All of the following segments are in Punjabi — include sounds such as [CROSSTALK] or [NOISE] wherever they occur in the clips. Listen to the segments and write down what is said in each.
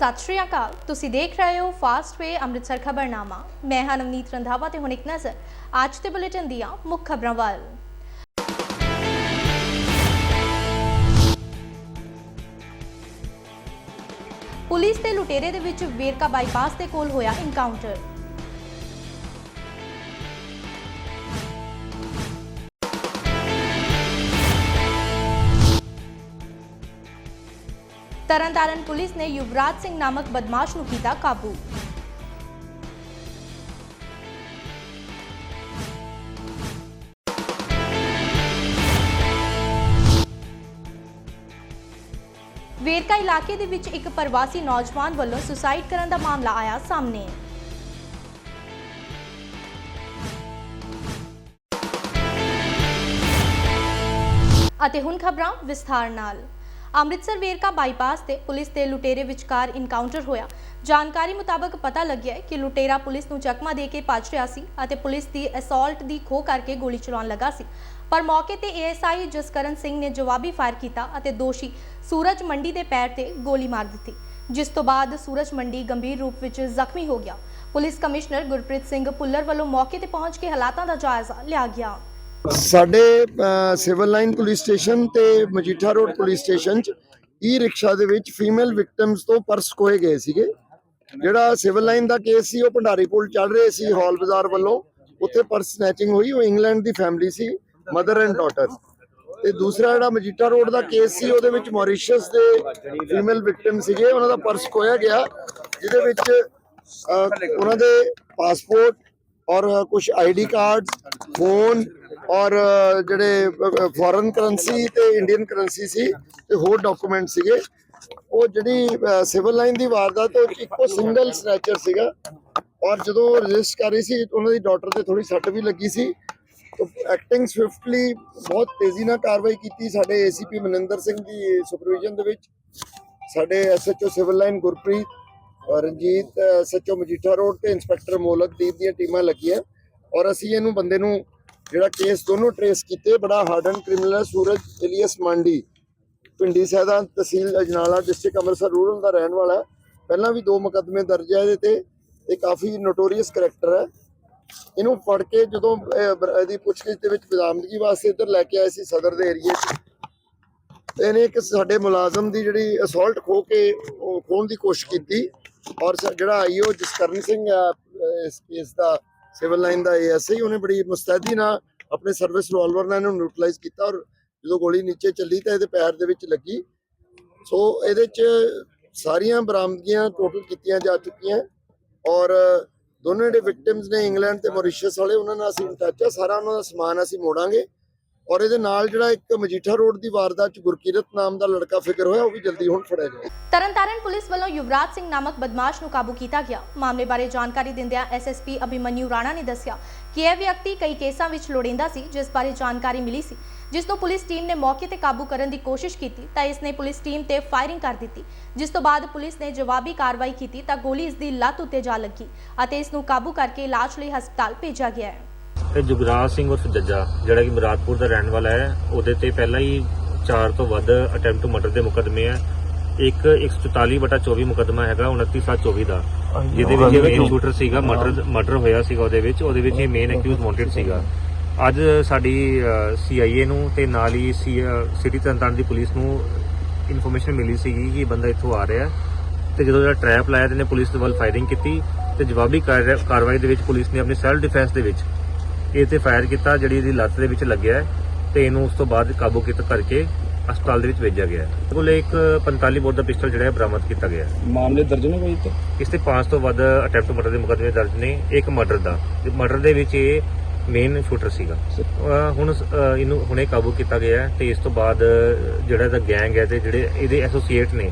ਸਤਿ ਸ਼੍ਰੀ ਅਕਾਲ। ਤੁਸੀਂ ਦੇਖ ਰਹੇ ਹੋ ਫਾਸਟ ਵੇ ਅੰਮ੍ਰਿਤਸਰ ਖਬਰਨਾਮਾ। ਮੈਂ ਹਾਂ ਨਵਨੀਤ ਰੰਧਾਵਾ ਤੇ ਹੁਣ ਇੱਕ ਨਜ਼ਰ ਅੱਜ ਦੇ ਬੁਲੇਟਿਨ ਦੀਆਂ ਮੁੱਖ ਖਬਰਾਂ ਵੱਲ। ਪੁਲਿਸ ਤੇ ਲੁਟੇਰੇ ਦੇ ਵਿੱਚ ਵੇਰਕਾ ਬਾਈਪਾਸ ਦੇ ਕੋਲ ਹੋਇਆ ਇਨਕਾਊਂਟਰ ਤਰਨਤਾਰਨ ਪੁਲਿਸ ਨੇ ਯੁਵਰਾਜ ਸਿੰਘ ਨਾਮਕ ਬਦਮਾਸ਼ ਨੂੰ ਕੀਤਾ ਕਾਬੂ। ਵੇਰਕਾ ਇਲਾਕੇ ਦੇ ਵਿੱਚ ਇੱਕ ਪ੍ਰਵਾਸੀ ਨੌਜਵਾਨ ਵੱਲੋਂ ਸੁਸਾਈਡ ਕਰਨ ਦਾ ਮਾਮਲਾ ਆਇਆ ਸਾਹਮਣੇ। ਅਤੇ ਹੁਣ ਖਬਰਾਂ ਵਿਸਥਾਰ ਨਾਲ। ਅੰਮ੍ਰਿਤਸਰ ਵੇਰਕਾ ਬਾਈਪਾਸ ਤੇ ਪੁਲਿਸ ਤੇ ਲੁਟੇਰੇ ਵਿਚਕਾਰ ਇਨਕਾਊਂਟਰ ਹੋਇਆ। ਜਾਣਕਾਰੀ ਮੁਤਾਬਕ ਪਤਾ ਲੱਗਿਆ ਹੈ ਕਿ ਲੁਟੇਰਾ ਪੁਲਿਸ ਨੂੰ ਚਕਮਾ ਦੇ ਕੇ ਭੱਜ ਰਿਹਾ ਸੀ ਅਤੇ ਪੁਲਿਸ ਦੀ ਅਸੌਲਟ ਦੀ ਖੋਹ ਕਰਕੇ ਗੋਲੀ ਚਲਾਉਣ ਲੱਗਾ ਸੀ। ਪਰ ਮੌਕੇ ਤੇ ਏਐਸਆਈ ਜਸਕਰਨ ਸਿੰਘ ਨੇ ਜਵਾਬੀ ਫਾਇਰ ਕੀਤਾ ਅਤੇ ਦੋਸ਼ੀ ਸੂਰਜ ਮੰਡੀ ਦੇ ਪੈਰ ਤੇ ਗੋਲੀ ਮਾਰ ਦਿੱਤੀ, ਜਿਸ ਤੋਂ ਬਾਅਦ ਸੂਰਜ ਮੰਡੀ ਗੰਭੀਰ ਰੂਪ ਵਿੱਚ ਜ਼ਖਮੀ ਹੋ ਗਿਆ। ਪੁਲਿਸ ਕਮਿਸ਼ਨਰ ਗੁਰਪ੍ਰੀਤ ਸਿੰਘ ਪੁੱਲਰ ਵੱਲੋਂ ਮੌਕੇ ਤੇ ਪਹੁੰਚ ਕੇ ਹਾਲਾਤਾਂ ਦਾ ਜਾਇਜ਼ਾ ਲਿਆ ਗਿਆ। ਸਾਡੇ ਸਿਵਲ ਲਾਈਨ ਪੁਲਿਸ ਸਟੇਸ਼ਨ ਤੇ ਮਜੀਠਾ ਰੋਡ ਪੁਲਿਸ ਸਟੇਸ਼ਨ 'ਚ ਈ ਰਿਕਸ਼ਾ ਦੇ ਵਿੱਚ ਫੀਮੇਲ ਵਿਕਟਮਸ ਤੋਂ ਪਰਸ ਖੋਏ ਗਏ ਸੀਗੇ। ਜਿਹੜਾ ਸਿਵਲ ਲਾਈਨ ਦਾ ਕੇਸ ਸੀ, ਉਹ ਭੰਡਾਰੀ ਪੁਲ ਚੱਲ ਰਹੇ ਸੀ ਹਾਲ ਬਾਜ਼ਾਰ ਵੱਲੋਂ। ਉੱਥੇ ਪਰਸ ਸਨੈਚਿੰਗ ਹੋਈ, ਉਹ ਇੰਗਲੈਂਡ ਦੀ ਫੈਮਿਲੀ ਸੀ ਮਦਰ ਐਂਡ ਡਾਟਰ ਤੇ ਦੂਸਰਾ ਜਿਹੜਾ ਮਜੀਠਾ ਰੋਡ ਦਾ ਕੇਸ ਸੀ, ਉਹਦੇ ਵਿੱਚ ਮੌਰੀਸ਼ੀਅਸ ਦੇ ਫੀਮੇਲ ਵਿਕਟਮ ਸੀਗੇ, ਉਹਨਾਂ ਦਾ ਪਰਸ ਖੋਇਆ ਗਿਆ, ਜਿਹਦੇ ਵਿੱਚ ਉਹਨਾਂ ਦੇ ਪਾਸਪੋਰਟ ਔਰ ਕੁਝ ਆਈਡੀ ਕਾਰਡ ਫੋਨ ਔਰ ਜਿਹੜੇ ਫੋਰਨ ਕਰੰਸੀ ਤੇ ਇੰਡੀਅਨ ਕਰੰਸੀ ਸੀ ਤੇ ਹੋਰ ਡਾਕੂਮੈਂਟ ਸੀਗੇ। ਉਹ ਜਿਹੜੀ ਸਿਵਲ ਲਾਈਨ ਦੀ ਵਾਰਦਾਤ, ਉਹ ਇੱਕੋ ਸਿੰਗਲ ਸਨੈਚਰ ਸੀਗਾ। ਔਰ ਜਦੋਂ ਰਜਿਸਟ ਕਰ ਰਹੀ ਸੀ, ਉਹਨਾਂ ਦੀ ਡਾਟਰ ਤੇ ਥੋੜੀ ਸੱਟ ਵੀ ਲੱਗੀ ਸੀ। ਐਕਟਿੰਗ ਸਵਿਫਟਲੀ ਬਹੁਤ ਤੇਜ਼ੀ ਨਾਲ ਕਾਰਵਾਈ ਕੀਤੀ ਸਾਡੇ ਏਸੀਪੀ ਮਨਿੰਦਰ ਸਿੰਘ ਦੀ ਸੁਪਰਵਿਜ਼ਨ ਦੇ ਵਿੱਚ। ਸਾਡੇ ਐਸਐਚਓ ਸਿਵਲ ਲਾਈਨ ਗੁਰਪ੍ਰੀਤ ਔਰ ਰਣਜੀਤ ਐਸਐਚਓ ਮਜੀਠਾ ਰੋਡ ਤੇ ਇੰਸਪੈਕਟਰ ਮੋਲਕਦੀਪ ਦੀਆਂ ਟੀਮਾਂ ਲੱਗੀਆਂ। ਔਰ ਅਸੀਂ ਇਹਨੂੰ ਬੰਦੇ ਨੂੰ ਜਿਹੜਾ ਕੇਸ ਦੋਨੋਂ ਟਰੇਸ ਕੀਤੇ, ਬੜਾ ਹਾਰਡਨ ਕ੍ਰਿਮੀਨਲ ਹੈ, ਸੂਰਜ ਇਲੀਅਸ ਮੰਡੀ ਪਿੰਡੀ ਸੈਦਾ ਤਹਿਸੀਲ ਅਜਨਾਲਾ ਡਿਸਟ੍ਰਿਕਟ ਅੰਮ੍ਰਿਤਸਰ ਰੂਰਲ ਦਾ ਰਹਿਣ ਵਾਲਾ ਪਹਿਲਾਂ ਵੀ ਦੋ ਮੁਕੱਦਮੇ ਦਰਜ ਹੈ ਇਹਦੇ ਤੇ, ਇਹ ਕਾਫੀ ਨੋਟੋਰੀਅਸ ਕਰੈਕਟਰ ਹੈ। ਇਹਨੂੰ ਫੜ ਕੇ ਜਦੋਂ ਇਹਦੀ ਪੁੱਛਗਿੱਛ ਦੇ ਵਿੱਚ ਬਰਾਮਦਗੀ ਵਾਸਤੇ ਇੱਧਰ ਲੈ ਕੇ ਆਏ ਸੀ ਸਦਰ ਦੇ ਏਰੀਏ 'ਚ। ਤੇ ਇਹਨੇ ਇੱਕ ਸਾਡੇ ਮੁਲਾਜ਼ਮ ਦੀ ਜਿਹੜੀ ਅਸੌਲਟ ਖੋ ਕੇ, ਉਹ ਖੋਣ ਦੀ ਕੋਸ਼ਿਸ਼ ਕੀਤੀ। ਔਰ ਸ- ਜਿਹੜਾ ਆਈਓ ਜਸਕਰਨ ਸਿੰਘ ਆ ਇਸ ਕੇਸ ਦਾ ਸਿਵਲ ਲਾਈਨ ਦਾ ਏਐਸਆਈ ਉਹਨੇ ਬੜੀ ਮੁਸਤੈਦੀ ਨਾਲ ਆਪਣੇ ਸਰਵਿਸ ਰਿਵਾਲਵਰ ਨਾਲ ਇਹਨੂੰ ਨਿਊਟਰਲਾਈਜ਼ ਕੀਤਾ ਔਰ ਜਦੋਂ ਗੋਲੀ ਨੀਚੇ ਚੱਲੀ ਤਾਂ ਇਹਦੇ ਪੈਰ ਦੇ ਵਿੱਚ ਲੱਗੀ। ਸੋ ਇਹਦੇ 'ਚ ਸਾਰੀਆਂ ਬਰਾਮਦਗੀਆਂ ਟੋਟਲ ਕੀਤੀਆਂ ਜਾ ਚੁੱਕੀਆਂ ਔਰ ਦੋਨੋਂ ਜਿਹੜੇ ਵਿਕਟਿਮਸ ਨੇ ਇੰਗਲੈਂਡ ਤੇ ਮੌਰੀਸ਼ੀਅਸ ਵਾਲੇ, ਉਹਨਾਂ ਨਾਲ ਅਸੀਂ ਟੱਚ ਆ। ਸਾਰਾ ਉਹਨਾਂ ਦਾ ਸਮਾਨ ਅਸੀਂ ਮੋੜਾਂਗੇ। ਔਰ ਇਹਦੇ ਨਾਲ ਜਿਹੜਾ ਇੱਕ ਮਜੀਠਾ ਰੋਡ ਦੀ ਵਾਰਦਾਤ ਚ ਗੁਰਕੀਰਤ ਨਾਮ ਦਾ ਲੜਕਾ ਫਿਕਰ ਹੋਇਆ, ਉਹ ਵੀ ਜਲਦੀ ਹੁਣ ਫੜਿਆ ਜਾਏ ਤਰਨਤਾਰਨ ਪੁਲਿਸ ਵੱਲੋਂ ਯੁਵਰਾਜ ਸਿੰਘ ਨਾਮਕ ਬਦਮਾਸ਼ ਨੂੰ ਕਾਬੂ ਕੀਤਾ ਗਿਆ। ਮਾਮਲੇ ਬਾਰੇ ਜਾਣਕਾਰੀ ਦਿੰਦਿਆਂ ਐਸਐਸਪੀ ਅਭਿਮਨਿਊ ਰਾਣਾ ਨੇ ਦੱਸਿਆ ਕਿ ਇਹ ਵਿਅਕਤੀ ਕਈ ਕੇਸਾਂ ਵਿੱਚ ਲੋੜੀਂਦਾ ਸੀ, ਜਿਸ ਬਾਰੇ ਜਾਣਕਾਰੀ ਮਿਲੀ ਸੀ, ਜਿਸ ਤੋਂ ਪੁਲਿਸ ਟੀਮ ਨੇ ਮੌਕੇ ਤੇ ਕਾਬੂ ਕਰਨ ਦੀ ਕੋਸ਼ਿਸ਼ ਕੀਤੀ ਤਾਂ ਇਸ ਨੇ ਪੁਲਿਸ ਟੀਮ ਤੇ ਫਾਇਰਿੰਗ ਕਰ ਦਿੱਤੀ। ਜਿਸ ਤੋਂ ਬਾਅਦ ਪੁਲਿਸ ਨੇ ਜਵਾਬੀ ਕਾਰਵਾਈ ਕੀਤੀ ਤਾਂ ਗੋਲੀ ਇਸ ਦੀ ਲੱਤ ਉੱਤੇ ਜਾ ਲੱਗੀ ਅਤੇ ਇਸ ਨੂੰ ਕਾਬੂ ਕਰਕੇ ਇਲਾਜ ਲਈ ਹਸਪਤਾਲ ਭੇਜਿਆ ਗਿਆ ਹੈ। ਤੇ ਜੁਗਰਾਜ ਸਿੰਘ ਉਰਫ ਜੱਜਾ ਜਿਹੜਾ ਕਿ ਮੁਰਾਦਪੁਰ ਦਾ ਰਹਿਣ ਵਾਲਾ ਹੈ ਉਹਦੇ ਤੇ ਪਹਿਲਾਂ ਹੀ 4 ਤੋਂ ਵੱਧ ਅਟੈਂਪਟ ਮਰਡਰ ਦੇ ਮੁਕੱਦਮੇ ਆ। ਇੱਕ 144 ਬਟਾ 24 ਮੁਕੱਦਮਾ ਹੈਗਾ 29724 ਦਾ। ਜਿਹਦੇ ਵਿੱਚ ਮੇਨ ਸ਼ੂਟਰ ਸੀਗਾ ਮਰਡਰ ਮਰਡਰ ਹੋਇਆ ਸੀਗਾ ਉਹਦੇ ਵਿੱਚ ਉਹਦੇ ਵਿੱਚ ਇਹ ਮੇਨ ਅਕਿਊਜ਼ ਵਾਂਟਡ ਸੀਗਾ। ਅੱਜ ਸਾਡੀ ਸੀਆਈਏ ਨੂੰ ਤੇ ਨਾਲ ਹੀ ਸਿਟੀ ਤਰਨਤਾਰਨ ਦੀ ਪੁਲਿਸ ਨੂੰ ਇਨਫੋਰਮੇਸ਼ਨ ਮਿਲੀ ਸੀਗੀ ਕਿ ਇਹ ਬੰਦਾ ਇੱਥੋਂ ਆ ਰਿਹਾ ਤੇ ਜਦੋਂ ਜਿਹੜਾ ਟ੍ਰੈਪ ਲਾਇਆ ਤੇ ਨੇ ਪੁਲਿਸ ਦੇ ਵੱਲ ਫਾਇਰਿੰਗ ਕੀਤੀ ਤੇ ਜਵਾਬੀ ਕਾਰ- ਕਾਰਵਾਈ ਦੇ ਵਿੱਚ ਪੁਲਿਸ ਨੇ ਆਪਣੀ ਸੈਲਫ ਡਿਫੈਂਸ ਦੇ ਵਿੱਚ ਇਹ ਤੇ ਫਾਇਰ ਕੀਤਾ ਜਿਹੜੀ ਇਹਦੀ ਲੱਤ ਦੇ ਵਿੱਚ ਲੱਗਿਆ ਤੇ ਇਹਨੂੰ ਉਸ ਤੋਂ ਬਾਅਦ ਕਾਬੂ ਕੀਤਾ ਕਰਕੇ ਹਸਪਤਾਲ ਦੇ ਵਿੱਚ ਭੇਜਿਆ ਗਿਆ ਹੈ। ਕੋਲ ਇੱਕ 45 ਬੋਰ ਦਾ ਪਿਸਟਲ ਜਿਹੜਾ ਹੈ ਬਰਾਮਦ ਕੀਤਾ ਗਿਆ ਹੈ। ਮਾਮਲੇ ਦਰਜ ਨੇ ਕੋਈ ਤੇ ਇਸ ਤੇ 5 ਤੋਂ ਵੱਧ ਅਟੈਂਪਟ ਮਰਡਰ ਦੇ ਮੁਕੱਦਮੇ ਦਰਜ ਨੇ। ਇੱਕ ਮਰਡਰ ਦਾ। ਮਰਡਰ ਦੇ ਵਿੱਚ ਇਹ ਮੇਨ ਸ਼ੂਟਰ ਸੀਗਾ। ਹੁਣ ਇਹਨੂੰ ਹੁਣੇ ਕਾਬੂ ਕੀਤਾ ਗਿਆ ਹੈ ਤੇ ਇਸ ਤੋਂ ਬਾਅਦ ਜਿਹੜਾ ਇਹਦਾ ਗੈਂਗ ਹੈ ਤੇ ਜਿਹੜੇ ਇਹਦੇ ਐਸੋਸੀਏਟ ਨੇ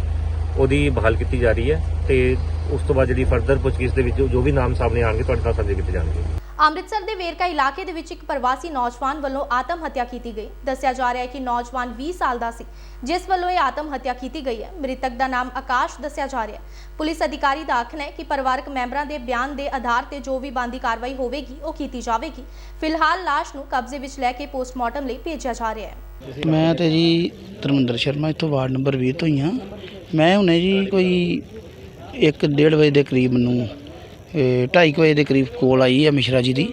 ਉਹਦੀ ਬਹਾਲ ਕੀਤੀ ਜਾ ਰਹੀ ਹੈ ਤੇ ਉਸ ਤੋਂ ਬਾਅਦ ਜਿਹੜੀ ਫਰਦਰ ਪੁੱਛਗਿੱਛ ਦੇ ਵਿੱਚ ਜੋ- ਜੋ ਵੀ ਨਾਮ ਸਾਹਮਣੇ ਆਣਗੇ ਤੁਹਾਡੇ ਨਾਲ ਸਾਂਝੇ ਕੀਤੇ ਜਾਣਗੇ। ਅੰਮ੍ਰਿਤਸਰ ਦੇ ਵੇਰਕਾ ਇਲਾਕੇ ਦੇ ਵਿੱਚ ਇੱਕ ਪ੍ਰਵਾਸੀ ਨੌਜਵਾਨ ਵੱਲੋਂ ਆਤਮ ਹੱਤਿਆ ਕੀਤੀ ਗਈ। ਦੱਸਿਆ ਜਾ ਰਿਹਾ ਹੈ ਕਿ ਨੌਜਵਾਨ 20 ਸਾਲ ਦਾ ਸੀ, ਜਿਸ ਵੱਲੋਂ ਇਹ ਆਤਮ ਹੱਤਿਆ ਕੀਤੀ ਗਈ ਹੈ। ਮ੍ਰਿਤਕ ਦਾ ਨਾਮ ਆਕਾਸ਼ ਦੱਸਿਆ ਜਾ ਰਿਹਾ ਹੈ। ਪੁਲਿਸ ਅਧਿਕਾਰੀ ਦਾ ਆਖਣਾ ਹੈ ਕਿ ਪਰਿਵਾਰਕ ਮੈਂਬਰਾਂ ਦੇ ਬਿਆਨ ਦੇ ਆਧਾਰ ਤੇ ਜੋ ਵੀ ਬੰਦੀ ਕਾਰਵਾਈ ਹੋਵੇਗੀ, ਉਹ ਕੀਤੀ ਜਾਵੇਗੀ। ਫਿਲਹਾਲ ਲਾਸ਼ ਨੂੰ ਕਬਜ਼ੇ ਵਿੱਚ ਲੈ ਕੇ ਪੋਸਟਮਾਰਟਮ ਲਈ ਭੇਜਿਆ ਜਾ ਰਿਹਾ ਹੈ। ਮੈਂ ਤੇ ਜੀ ਤਰਮਿੰਦਰ ਸ਼ਰਮਾ ਇੱਥੋਂ ਵਾਰਡ ਨੰਬਰ 20 ਤੋਂ ਹੀ ਹਾਂ। ਮੈਂ ਹੁਣੇ ਜੀ ਕੋਈ 1:30 ਵਜੇ ਦੇ ਕਰੀਬ ਨੂੰ 2:30 ਵਜੇ ਦੇ ਕਰੀਬ ਕੋਲ ਆਈ ਹੈ ਮਿਸ਼ਰਾ ਜੀ ਦੀ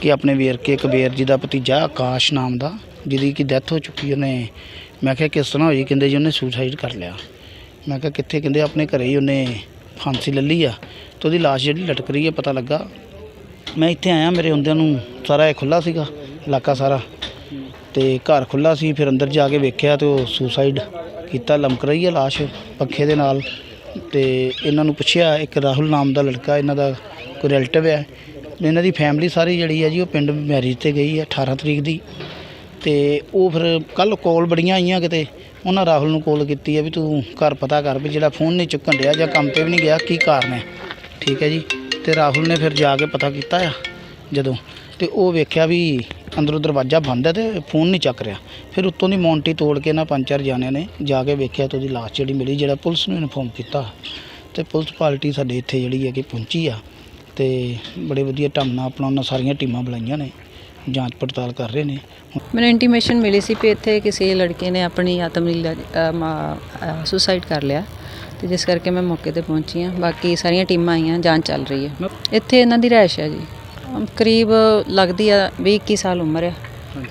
ਕਿ ਆਪਣੇ ਵੇਰਕੇ ਕਬੀਰ ਜੀ ਦਾ ਭਤੀਜਾ ਆਕਾਸ਼ ਨਾਮ ਦਾ, ਜਿਹਦੀ ਕਿ ਡੈਥ ਹੋ ਚੁੱਕੀ ਉਹਨੇ। ਮੈਂ ਕਿਹਾ, ਕਿਸ ਤਰ੍ਹਾਂ ਹੋਈ? ਕਹਿੰਦੇ ਜੀ ਉਹਨੇ ਸੁਸਾਈਡ ਕਰ ਲਿਆ। ਮੈਂ ਕਿਹਾ, ਕਿੱਥੇ? ਕਹਿੰਦੇ ਆਪਣੇ ਘਰੇ ਹੀ ਉਹਨੇ ਫਾਂਸੀ ਲੈ ਲਈ ਆ ਤੇ ਉਹਦੀ ਲਾਸ਼ ਜਿਹੜੀ ਲਟਕ ਰਹੀ ਹੈ, ਪਤਾ ਲੱਗਾ। ਮੈਂ ਇੱਥੇ ਆਇਆ, ਮੇਰੇ ਹੁੰਦਿਆਂ ਨੂੰ ਸਾਰਾ ਇਹ ਖੁੱਲਾ ਸੀਗਾ, ਇਲਾਕਾ ਸਾਰਾ। ਤੇ ਘਰ ਖੁੱਲਾ ਸੀ, ਫਿਰ ਅੰਦਰ ਜਾ ਕੇ ਵੇਖਿਆ ਤੇ ਉਹ ਸੁਸਾਈਡ ਕੀਤਾ, ਲਮਕ ਰਹੀ ਹੈ ਲਾਸ਼ ਪੱਖੇ ਦੇ ਨਾਲ। ਤੇ ਇਹਨਾਂ ਨੂੰ ਪੁੱਛਿਆ, ਇੱਕ ਰਾਹੁਲ ਨਾਮ ਦਾ ਲੜਕਾ, ਇਹਨਾਂ ਦਾ ਕੋਈ ਰਿਲੇਟਿਵ ਹੈ। ਇਹਨਾਂ ਦੀ ਫੈਮਿਲੀ ਸਾਰੀ ਜਿਹੜੀ ਹੈ ਜੀ, ਉਹ ਪਿੰਡ ਮੈਰਿਜ ਤੇ ਗਈ ਹੈ 18 ਤਰੀਕ ਦੀ। ਤੇ ਉਹ ਫਿਰ ਕੱਲ ਕੋਲ ਬੜੀਆਂ ਆਈਆਂ ਕਿਤੇ। ਉਹਨਾਂ ਰਾਹੁਲ ਨੂੰ ਕੋਲ ਕੀਤੀ ਹੈ ਵੀ ਤੂੰ ਘਰ ਪਤਾ ਕਰ ਵੀ ਜਿਹੜਾ ਫੋਨ ਨਹੀਂ ਚੁੱਕਣ ਰਿਹਾ ਜਾਂ ਕੰਮ ਤੇ ਵੀ ਨਹੀਂ ਗਿਆ, ਕੀ ਕਾਰਨ ਹੈ? ਠੀਕ ਹੈ ਜੀ। ਤੇ ਰਾਹੁਲ ਨੇ ਫਿਰ ਜਾ ਕੇ ਪਤਾ ਕੀਤਾ ਆ, ਜਦੋਂ। ਤੇ ਉਹ ਵੇਖਿਆ ਵੀ ਅੰਦਰੋਂ ਦਰਵਾਜ਼ਾ ਬੰਦ ਹੈ ਤੇ ਫੋਨ ਨਹੀਂ ਚੱਕ ਰਿਹਾ। ਫਿਰ ਉੱਤੋਂ ਦੀ ਮੌਂਟੀ ਤੋੜ ਕੇ ਨਾ ਪੰਜ ਚਾਰ ਜਾਣਿਆਂ ਨੇ ਜਾ ਕੇ ਵੇਖਿਆ ਤੇ ਉਹਦੀ ਲਾਸ਼ ਜਿਹੜੀ ਮਿਲੀ ਜਿਹੜਾ ਪੁਲਿਸ ਨੂੰ ਇਨਫੋਰਮ ਕੀਤਾ। ਤੇ ਪੁਲਿਸ ਪਾਰਟੀ ਸਾਡੇ ਇੱਥੇ ਜਿਹੜੀ ਹੈ ਕਿ ਪਹੁੰਚੀ ਆ ਤੇ ਬੜੇ ਵਧੀਆ ਢੰਗ ਨਾਲ ਆਪਣਾ ਉਹਨਾਂ ਸਾਰੀਆਂ ਟੀਮਾਂ ਬੁਲਾਈਆਂ ਨੇ ਜਾਂਚ ਪੜਤਾਲ ਕਰ ਰਹੇ ਨੇ। ਮੈਨੂੰ ਇੰਟੀਮੇਸ਼ਨ ਮਿਲੀ ਸੀ ਕਿ ਇੱਥੇ ਕਿਸੇ ਲੜਕੇ ਨੇ ਆਪਣੀ ਆਤਮ ਲੀਲਾ ਸੁਸਾਈਡ ਕਰ ਲਿਆ ਤੇ ਜਿਸ ਕਰਕੇ ਮੈਂ ਮੌਕੇ ਤੇ ਪਹੁੰਚੀ ਆ ਬਾਕੀ ਸਾਰੀਆਂ ਟੀਮਾਂ ਆਈਆਂ ਜਾਂਚ ਚੱਲ ਰਹੀ ਹੈ। ਇੱਥੇ ਇਹਨਾਂ ਦੀ ਰਹਿਸ਼ ਹੈ ਜੀ। ਕਰੀਬ ਲੱਗਦੀ ਆ 20 21 ਸਾਲ ਉਮਰ ਆ।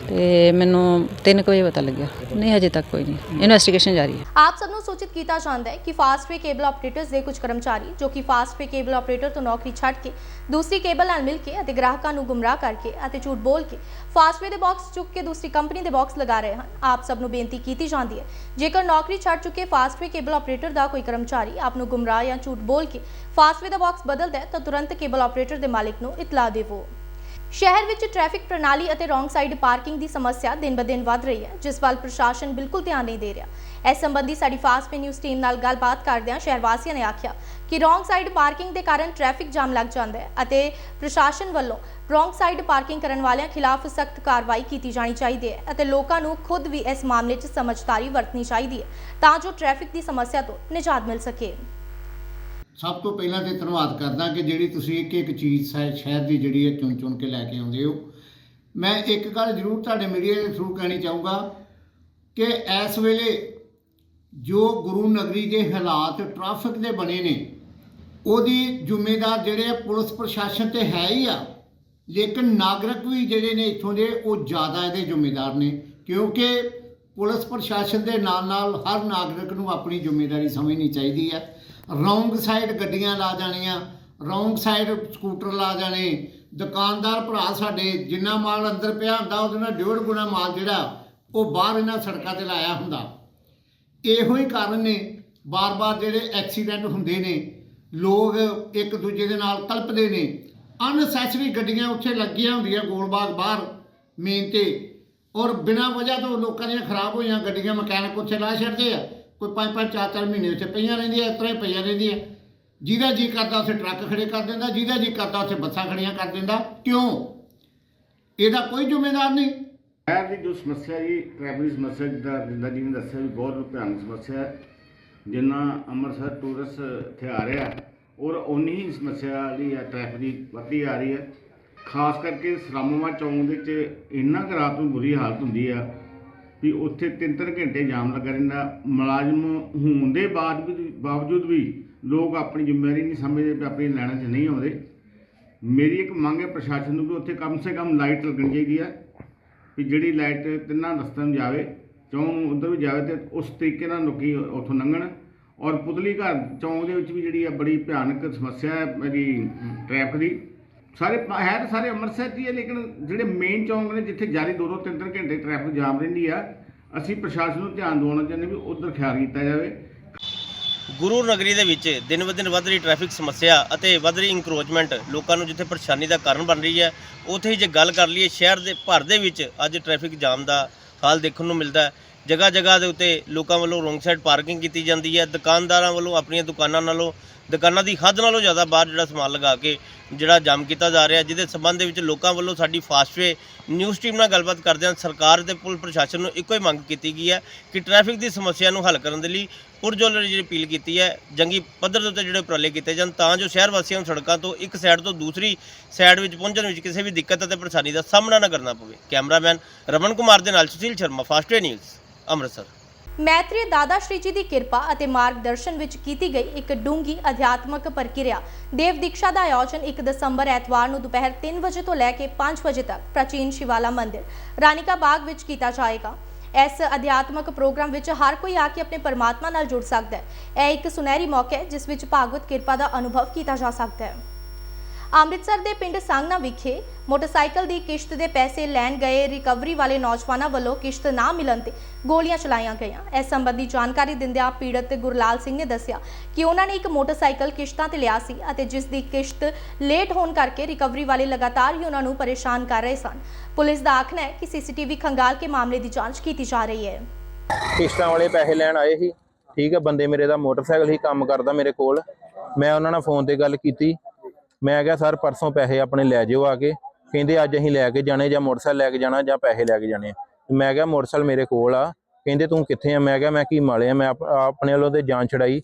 ਤੇ ਮੈਨੂੰ 3 ਵਜੇ ਪਤਾ ਲੱਗਿਆ। ਨਹੀਂ ਹਜੇ ਤੱਕ ਕੋਈ ਨਹੀਂ। ਇਨਵੈਸਟੀਗੇਸ਼ਨ ਜਾਰੀ ਹੈ। ਆਪ ਸਭ ਨੂੰ ਸੂਚਿਤ ਕੀਤਾ ਜਾਂਦਾ ਹੈ ਕਿ ਫਾਸਟਵੇ ਕੇਬਲ ਆਪਰੇਟਰਸ ਦੇ ਕੁਝ ਕਰਮਚਾਰੀ ਜੋ ਕਿ ਫਾਸਟਵੇ ਕੇਬਲ ਆਪਰੇਟਰ ਤੋਂ ਨੌਕਰੀ ਛੱਡ ਕੇ ਦੂਸਰੀ ਕੇਬਲ ਨਾਲ ਮਿਲ ਕੇ ਅਤੇ ਗ੍ਰਾਹਕਾਂ ਨੂੰ ਗੁੰਮਰਾਹ ਕਰਕੇ ਅਤੇ ਝੂਠ ਬੋਲ ਕੇ ਫਾਸਟਵੇ ਦੇ ਬਾਕਸ ਚੁੱਕ ਕੇ ਦੂਸਰੀ ਕੰਪਨੀ ਦੇ ਬਾਕਸ ਲਗਾ ਰਹੇ ਹਨ। ਆਪ ਸਭ ਨੂੰ ਬੇਨਤੀ ਕੀਤੀ ਜਾਂਦੀ ਹੈ ਜੇਕਰ ਨੌਕਰੀ ਛੱਡ ਚੁੱਕੇ ਫਾਸਟਵੇ ਕੇਬਲ ਆਪਰੇਟਰ ਦਾ ਕੋਈ ਕਰਮਚਾਰੀ ਆਪ ਨੂੰ ਗੁੰਮਰਾਹ ਜਾਂ ਝੂਠ ਬੋਲ ਕੇ ਫਾਸਟਵੇ ਦਾ ਬਾਕਸ ਬਦਲਦਾ ਹੈ ਤਾਂ ਤੁਰੰਤ ਕੇਬਲ ਆਪਰੇਟਰ ਦੇ ਮਾਲਿਕ ਨੂੰ ਇਤਲਾਹ ਦੇਵੋ। ਸ਼ਹਿਰ ਵਿੱਚ ਟ੍ਰੈਫਿਕ ਪ੍ਰਣਾਲੀ ਅਤੇ ਰੋਂਗ ਸਾਈਡ ਪਾਰਕਿੰਗ ਦੀ ਸਮੱਸਿਆ ਦਿਨ-ਬਦਿਨ ਵੱਧ ਰਹੀ ਹੈ, ਜਿਸ ਵੱਲ ਪ੍ਰਸ਼ਾਸਨ ਬਿਲਕੁਲ ਧਿਆਨ ਨਹੀਂ ਦੇ ਰਿਹਾ। ਇਸ ਸੰਬੰਧੀ ਸਾਡੀ ਫਾਸਟ ਨਿਊਜ਼ ਟੀਮ ਨਾਲ ਗੱਲਬਾਤ ਕਰਦਿਆਂ ਸ਼ਹਿਰ ਵਾਸੀਆਂ ਨੇ ਆਖਿਆ ਕਿ ਰੋਂਗ ਸਾਈਡ ਪਾਰਕਿੰਗ ਦੇ ਕਾਰਨ ਟ੍ਰੈਫਿਕ ਜਾਮ ਲੱਗ ਜਾਂਦਾ ਹੈ ਅਤੇ ਪ੍ਰਸ਼ਾਸਨ ਵੱਲੋਂ ਰੋਂਗ ਸਾਈਡ ਪਾਰਕਿੰਗ ਕਰਨ ਵਾਲਿਆਂ ਖਿਲਾਫ ਸਖਤ ਕਾਰਵਾਈ ਕੀਤੀ ਜਾਣੀ ਚਾਹੀਦੀ ਹੈ ਅਤੇ ਲੋਕਾਂ ਨੂੰ ਖੁਦ ਵੀ ਇਸ ਮਾਮਲੇ 'ਚ ਸਮਝਦਾਰੀ ਵਰਤਣੀ ਚਾਹੀਦੀ ਹੈ ਤਾਂ ਜੋ ਟ੍ਰੈਫਿਕ ਦੀ ਸਮੱਸਿਆ ਤੋਂ ਨਿਜਾਤ ਮਿਲ ਸਕੇ। ਸਭ ਤੋਂ ਪਹਿਲਾਂ ਤੇ ਧੰਨਵਾਦ ਕਰਦਾ ਕਿ ਜਿਹੜੀ ਤੁਸੀਂ ਇੱਕ ਇੱਕ ਚੀਜ਼ ਸ਼ਹਿ- ਸ਼ਹਿਰ ਦੀ ਜਿਹੜੀ ਹੈ ਚੁਣ ਚੁਣ ਕੇ ਲੈ ਕੇ ਆਉਂਦੇ ਹੋ। ਮੈਂ ਇੱਕ ਗੱਲ ਜ਼ਰੂਰ ਤੁਹਾਡੇ ਮੀਡੀਆ ਦੇ ਥਰੂ ਕਹਿਣੀ ਚਾਹੂੰਗਾ ਕਿ ਇਸ ਵੇਲੇ ਜੋ ਗੁਰੂ ਨਗਰੀ ਦੇ ਹਾਲਾਤ ਟ੍ਰੈਫਿਕ ਦੇ ਬਣੇ ਨੇ, ਉਹਦੀ ਜ਼ਿੰਮੇਦਾਰ ਜਿਹੜੇ ਆ ਪੁਲਿਸ ਪ੍ਰਸ਼ਾਸਨ ਤੇ ਹੈ ਹੀ ਆ, ਲੇਕਿਨ ਨਾਗਰਿਕ ਵੀ ਜਿਹੜੇ ਨੇ ਇੱਥੋਂ ਦੇ, ਉਹ ਜ਼ਿਆਦਾ ਇਹਦੇ ਜ਼ਿੰਮੇਦਾਰ ਨੇ, ਕਿਉਂਕਿ ਪੁਲਿਸ ਪ੍ਰਸ਼ਾਸਨ ਦੇ ਨਾਲ ਨਾਲ ਹਰ ਨਾਗਰਿਕ ਨੂੰ ਆਪਣੀ ਜ਼ਿੰਮੇਵਾਰੀ ਸਮਝਣੀ ਚਾਹੀਦੀ ਹੈ। ਰੌਂਗ ਸਾਈਡ ਗੱਡੀਆਂ ਲਾ ਜਾਣੀਆਂ, ਰੌਂਗ ਸਾਈਡ ਸਕੂਟਰ ਲਾ ਜਾਣੇ। ਦੁਕਾਨਦਾਰ ਭਰਾ ਸਾਡੇ ਜਿੰਨਾ ਮਾਲ ਅੰਦਰ ਪਿਆ ਹੁੰਦਾ, ਉਹਦੇ ਨਾਲ ਡੇਢ ਗੁਣਾ ਮਾਲ ਜਿਹੜਾ, ਉਹ ਬਾਹਰ ਇਹਨਾਂ ਸੜਕਾਂ ਤੇ ਲਾਇਆ ਹੁੰਦਾ। ਇਹੋ ਹੀ ਕਾਰਨ ਨੇ, ਬਾਰ-ਬਾਰ ਜਿਹੜੇ ਐਕਸੀਡੈਂਟ ਹੁੰਦੇ ਨੇ, ਲੋਕ ਇੱਕ ਦੂਜੇ ਦੇ ਨਾਲ ਤਲਪਦੇ ਨੇ। ਅਨਸੈਸਰੀ ਗੱਡੀਆਂ ਉੱਥੇ ਲੱਗੀਆਂ ਹੁੰਦੀਆਂ ਗੋਲਬਾਗ ਬਾਹਰ ਮੇਨ ਤੇ। ਔਰ ਬਿਨਾਂ ਵਜ੍ਹਾ ਤੋਂ ਲੋਕਾਂ ਦੀਆਂ ਖਰਾਬ ਹੋਈਆਂ ਗੱਡੀਆਂ, ਮਕੈਨਿਕ ਉੱਥੇ ਲਾ ਛੱਡਦੇ ਆ। ਕੋਈ ਪੰਜ ਪੰਜ ਚਾਰ ਚਾਰ ਮਹੀਨੇ ਉੱਥੇ ਪਈਆਂ ਰਹਿੰਦੀਆਂ, ਇਸ ਤਰ੍ਹਾਂ ਹੀ ਪਈਆਂ ਰਹਿੰਦੀਆਂ। ਜਿਹਦਾ ਜੀ ਕਰਦਾ ਉੱਥੇ ਟਰੱਕ ਖੜੇ ਕਰ ਦਿੰਦਾ, ਜਿਹਦਾ ਜੀ ਕਰਦਾ ਉੱਥੇ ਬੱਸਾਂ ਖੜੀਆਂ ਕਰ ਦਿੰਦਾ। ਕਿਉਂ? ਇਹਦਾ ਕੋਈ ਜ਼ਿੰਮੇਵਾਰ ਨਹੀਂ। ਸ਼ਹਿਰ ਦੀ ਜੋ ਸਮੱਸਿਆ ਜੀ, ਟ੍ਰੈਫਿਕ ਦੀ ਸਮੱਸਿਆ ਜਿੱਦਾਂ ਜਿੱਦਾਂ ਜੀ ਨੇ ਦੱਸਿਆ ਵੀ ਬਹੁਤ ਭਿਆਨਕ ਸਮੱਸਿਆ ਹੈ। ਜਿੰਨਾ ਅੰਮ੍ਰਿਤਸਰ ਟੂਰਿਸਟ ਇੱਥੇ ਆ ਰਿਹਾ ਔਰ ਉਨੀ ਹੀ ਸਮੱਸਿਆ ਜਿਹੜੀ ਹੈ, ਟ੍ਰੈਫਿਕ ਦੀ ਵੱਧਦੀ ਆ ਰਹੀ ਹੈ। ਖਾਸ ਕਰਕੇ ਸਰਾਮਵਾ ਚੌਂਕ ਦੇ ਵਿੱਚ ਇੰਨਾ ਕੁ ਰਾਤ ਨੂੰ ਬੁਰੀ ਹਾਲਤ ਹੁੰਦੀ ਆ ਵੀ ਉੱਥੇ ਤਿੰਨ ਤਿੰਨ ਘੰਟੇ ਜਾਮ ਲੱਗਾ ਰਹਿੰਦਾ। ਮੁਲਾਜ਼ਮ ਹੋਣ ਦੇ ਬਾਅਦ ਵੀ ਬਾਵਜੂਦ ਵੀ ਲੋਕ ਆਪਣੀ ਜ਼ਿੰਮੇਵਾਰੀ ਨਹੀਂ ਸਮਝਦੇ ਵੀ ਆਪਣੀ ਲੈਣਾ 'ਚ ਨਹੀਂ ਆਉਂਦੇ, ਮੇਰੀ ਇੱਕ ਮੰਗ ਹੈ ਪ੍ਰਸ਼ਾਸਨ ਨੂੰ ਵੀ ਉੱਥੇ ਕਮ ਸੇ ਕਮ ਲਾਈਟ ਲੱਗਣੀ ਚਾਹੀਦੀ ਹੈ। ਵੀ ਜਿਹੜੀ ਲਾਈਟ ਤਿੰਨਾਂ ਰਸਤਿਆਂ ਨੂੰ ਜਾਵੇ, ਚੌਂ ਨੂੰ ਉੱਧਰ ਵੀ ਜਾਵੇ ਤੇ ਉਸ ਤਰੀਕੇ ਨਾਲ ਲੋਕੀ ਉੱਥੋਂ ਲੰਘਣ। ਔਰ ਪੁਤਲੀ ਘਰ ਚੌਂਕ ਦੇ ਵਿੱਚ ਵੀ ਜਿਹੜੀ ਆ ਬੜੀ ਭਿਆਨਕ ਸਮੱਸਿਆ ਹੈ ਮੇਰੀ ਟ੍ਰੈਫਿਕ ਦੀ। ਸਾਰੇ ਹੈ ਤਾਂ ਸਾਰੇ ਅੰਮ੍ਰਿਤਸਰ 'ਚ ਹੈ, ਲੇਕਿਨ ਜਿਹੜੇ ਮੇਨ ਚੌਂਕ ਨੇ, ਜਿੱਥੇ ਜਾਰੀ ਦੋ ਦੋ ਤਿੰਨ ਤਿੰਨ ਘੰਟੇ ਟ੍ਰੈਫਿਕ ਜਾਮ ਰਹਿੰਦੀ ਆ, ਅਸੀਂ ਪ੍ਰਸ਼ਾਸਨ ਨੂੰ ਧਿਆਨ ਦਿਵਾਉਣਾ ਚਾਹੁੰਦੇ ਵੀ ਉੱਧਰ ਖਿਆਲ ਕੀਤਾ ਜਾਵੇ। ਗੁਰੂ ਨਗਰੀ ਦੇ ਵਿੱਚ ਦਿਨ ਬ ਦਿਨ ਵੱਧ ਰਹੀ ਟ੍ਰੈਫਿਕ ਸਮੱਸਿਆ ਅਤੇ ਵੱਧ ਰਹੀ ਇੰਕਰੋਚਮੈਂਟ ਲੋਕਾਂ ਨੂੰ ਜਿੱਥੇ ਪਰੇਸ਼ਾਨੀ ਦਾ ਕਾਰਨ ਬਣ ਰਹੀ ਹੈ, ਉੱਥੇ ਹੀ ਜੇ ਗੱਲ ਕਰ ਲਈਏ, ਸ਼ਹਿਰ ਦੇ ਭਰ ਦੇ ਵਿੱਚ ਅੱਜ ਟ੍ਰੈਫਿਕ ਜਾਮ ਦਾ ਹਾਲ ਦੇਖਣ ਨੂੰ ਮਿਲਦਾ ਹੈ। ਜਗ੍ਹਾ ਜਗ੍ਹਾ ਦੇ ਉੱਤੇ ਲੋਕਾਂ ਵੱਲੋਂ ਰੋਂਗ ਸਾਈਡ ਪਾਰਕਿੰਗ ਕੀਤੀ ਜਾਂਦੀ ਹੈ, ਦੁਕਾਨਦਾਰਾਂ ਵੱਲੋਂ ਆਪਣੀਆਂ ਦੁਕਾਨਾਂ ਨਾਲੋਂ ਦੁਕਾਨਾਂ ਦੀ ਹੱਦ ਨਾਲੋਂ ਜ਼ਿਆਦਾ ਬਾਹਰ ਜਿਹੜਾ ਸਮਾਨ ਲਗਾ ਕੇ ਜਿਹੜਾ ਜਾਮ ਕੀਤਾ ਜਾ ਰਿਹਾ, ਜਿਹਦੇ ਸਬੰਧ ਦੇ ਵਿੱਚ ਲੋਕਾਂ ਵੱਲੋਂ ਸਾਡੀ ਫਾਸਟਵੇ ਨਿਊਜ਼ ਟੀਮ ਨਾਲ ਗੱਲਬਾਤ ਕਰਦਿਆਂ ਸਰਕਾਰ ਤੇ ਪੁਲਿਸ ਪ੍ਰਸ਼ਾਸਨ ਨੂੰ ਇੱਕੋ ਹੀ ਮੰਗ ਕੀਤੀ ਗਈ ਹੈ ਕਿ ਟ੍ਰੈਫਿਕ ਦੀ ਸਮੱਸਿਆ ਨੂੰ ਹੱਲ ਕਰਨ ਦੇ ਲਈ ਪੁਰਜੋਰ ਜਿਹੜੀ ਅਪੀਲ ਕੀਤੀ ਹੈ, ਜੰਗੀ ਪੱਧਰ ਦੇ ਉੱਤੇ ਜਿਹੜੇ ਉਪਰਾਲੇ ਕੀਤੇ ਜਾਣ ਤਾਂ ਜੋ ਸ਼ਹਿਰ ਵਾਸੀਆਂ ਨੂੰ ਸੜਕਾਂ ਤੋਂ ਇੱਕ ਸਾਈਡ ਤੋਂ ਦੂਸਰੀ ਸਾਈਡ ਵਿੱਚ ਪਹੁੰਚਣ ਵਿੱਚ ਕਿਸੇ ਵੀ ਦਿੱਕਤ ਅਤੇ ਪਰੇਸ਼ਾਨੀ ਦਾ ਸਾਹਮਣਾ ਨਾ ਕਰਨਾ ਪਵੇ। ਕੈਮਰਾਮੈਨ ਰਮਨ ਕੁਮਾਰ ਦੇ ਨਾਲ ਸੁਸ਼ੀਲ ਸ਼ਰਮਾ ਫਾਸਟਵੇ ਨਿਊਜ਼, ਅੰਮ੍ਰਿਤਸਰ। ਮੈਤਰੀ ਦਾਦਾ ਸ਼੍ਰੀ ਜੀ ਦੀ ਕਿਰਪਾ ਅਤੇ ਮਾਰਗਦਰਸ਼ਨ ਵਿੱਚ ਕੀਤੀ ਗਈ ਇੱਕ ਡੂੰਗੀ ਅਧਿਆਤਮਕ ਪ੍ਰਕਿਰਿਆ। ਦੇਵ ਦੀਕਸ਼ਾ ਦਾ ਆਯੋਜਨ 1 ਦਸੰਬਰ ਐਤਵਾਰ ਨੂੰ ਦੁਪਹਿਰ 3 ਵਜੇ ਤੋਂ ਲੈ ਕੇ 5 ਵਜੇ ਤੱਕ ਪ੍ਰਾਚੀਨ ਸ਼ਿਵਾਲਾ ਮੰਦਿਰ ਰਾਣੀਕਾ ਬਾਗ ਵਿੱਚ ਕੀਤਾ ਜਾਏਗਾ। ਇਸ ਅਧਿਆਤਮਕ ਪ੍ਰੋਗਰਾਮ ਵਿੱਚ ਹਰ ਕੋਈ ਆ ਕੇ ਆਪਣੇ ਪਰਮਾਤਮਾ ਨਾਲ ਜੁੜ ਸਕਦਾ ਹੈ। ਇਹ ਇੱਕ ਸੁਨਹਿਰੀ ਮੌਕਾ ਹੈ, ਜਿਸ ਵਿੱਚ ਭਾਗਵਤ ਕਿਰਪਾ ਦਾ ਅਨੁਭਵ ਕੀਤਾ ਜਾ ਸਕਦਾ ਹੈ। ਅੰਮ੍ਰਿਤਸਰ ਦੇ ਪਿੰਡ ਸੰਗਨਾ ਵਿਖੇ ਮੋਟਰਸਾਈਕਲ ਦੀ ਕਿਸ਼ਤ ਦੇ ਪੈਸੇ ਲੈਣ ਗਏ ਰਿਕਵਰੀ ਵਾਲੇ ਨੌਜਵਾਨਾਂ ਵੱਲੋਂ ਕਿਸ਼ਤ ਨਾ ਮਿਲਣ ਤੇ ਗੋਲੀਆਂ ਚਲਾਈਆਂ ਗਈਆਂ। ਇਸ ਸੰਬੰਧੀ ਜਾਣਕਾਰੀ ਦਿੰਦਿਆਂ ਪੀੜਤ ਗੁਰਲਾਲ ਸਿੰਘ ਨੇ ਦੱਸਿਆ ਕਿ ਉਹਨਾਂ ਨੇ ਇੱਕ ਮੋਟਰਸਾਈਕਲ ਕਿਸ਼ਤਾਂ ਤੇ ਲਿਆ ਸੀ ਅਤੇ ਜਿਸ ਦੀ ਕਿਸ਼ਤ ਲੇਟ ਹੋਣ ਕਰਕੇ ਰਿਕਵਰੀ ਵਾਲੇ ਲਗਾਤਾਰ ਹੀ ਉਹਨਾਂ ਨੂੰ ਪਰੇਸ਼ਾਨ ਕਰ ਰਹੇ ਸਨ। ਪੁਲਿਸ ਦਾ ਆਖਣਾ ਹੈ ਕਿ ਸੀਸੀਟੀਵੀ ਖੰਗਾਲ ਕੇ ਮਾਮਲੇ ਦੀ ਜਾਂਚ ਕੀਤੀ ਜਾ ਰਹੀ ਹੈ। ਕਿਸ਼ਤਾਂ ਵਾਲੇ ਪੈਸੇ ਲੈਣ ਆਏ ਸੀ। ਠੀਕ ਹੈ, ਬੰਦੇ ਮੇਰੇ ਦਾ ਮੋਟਰਸਾਈਕਲ ਹੀ ਕੰਮ ਕਰਦਾ ਮੇਰੇ ਕੋਲ। ਮੈਂ ਉਹਨਾਂ ਨਾਲ ਫੋਨ ਤੇ ਗੱਲ ਕੀਤੀ। ਮੈਂ ਕਿਹਾ, ਸਰ, ਪਰਸੋਂ ਪੈਸੇ ਆਪਣੇ ਲੈ ਜਿਓ ਆ ਕੇ। ਕਹਿੰਦੇ ਅੱਜ ਅਸੀਂ ਲੈ ਕੇ ਜਾਣੇ ਜਾਂ ਮੋਟਰਸਾਈਕਲ ਲੈ ਕੇ ਜਾਣਾ ਜਾਂ ਪੈਸੇ ਲੈ ਕੇ ਜਾਣੇ ਆ। ਮੈਂ ਕਿਹਾ ਮੋਟਰਸਾਈਕਲ ਮੇਰੇ ਕੋਲ ਆ। ਕਹਿੰਦੇ ਤੂੰ ਕਿੱਥੇ ਆ? ਮੈਂ ਕਿਹਾ ਮੈਂ ਕੀ ਮਾਲੇ ਆ? ਮੈਂ ਆਪਣੇ ਵੱਲੋਂ ਤੇ ਜਾਨ ਛੜਾਈ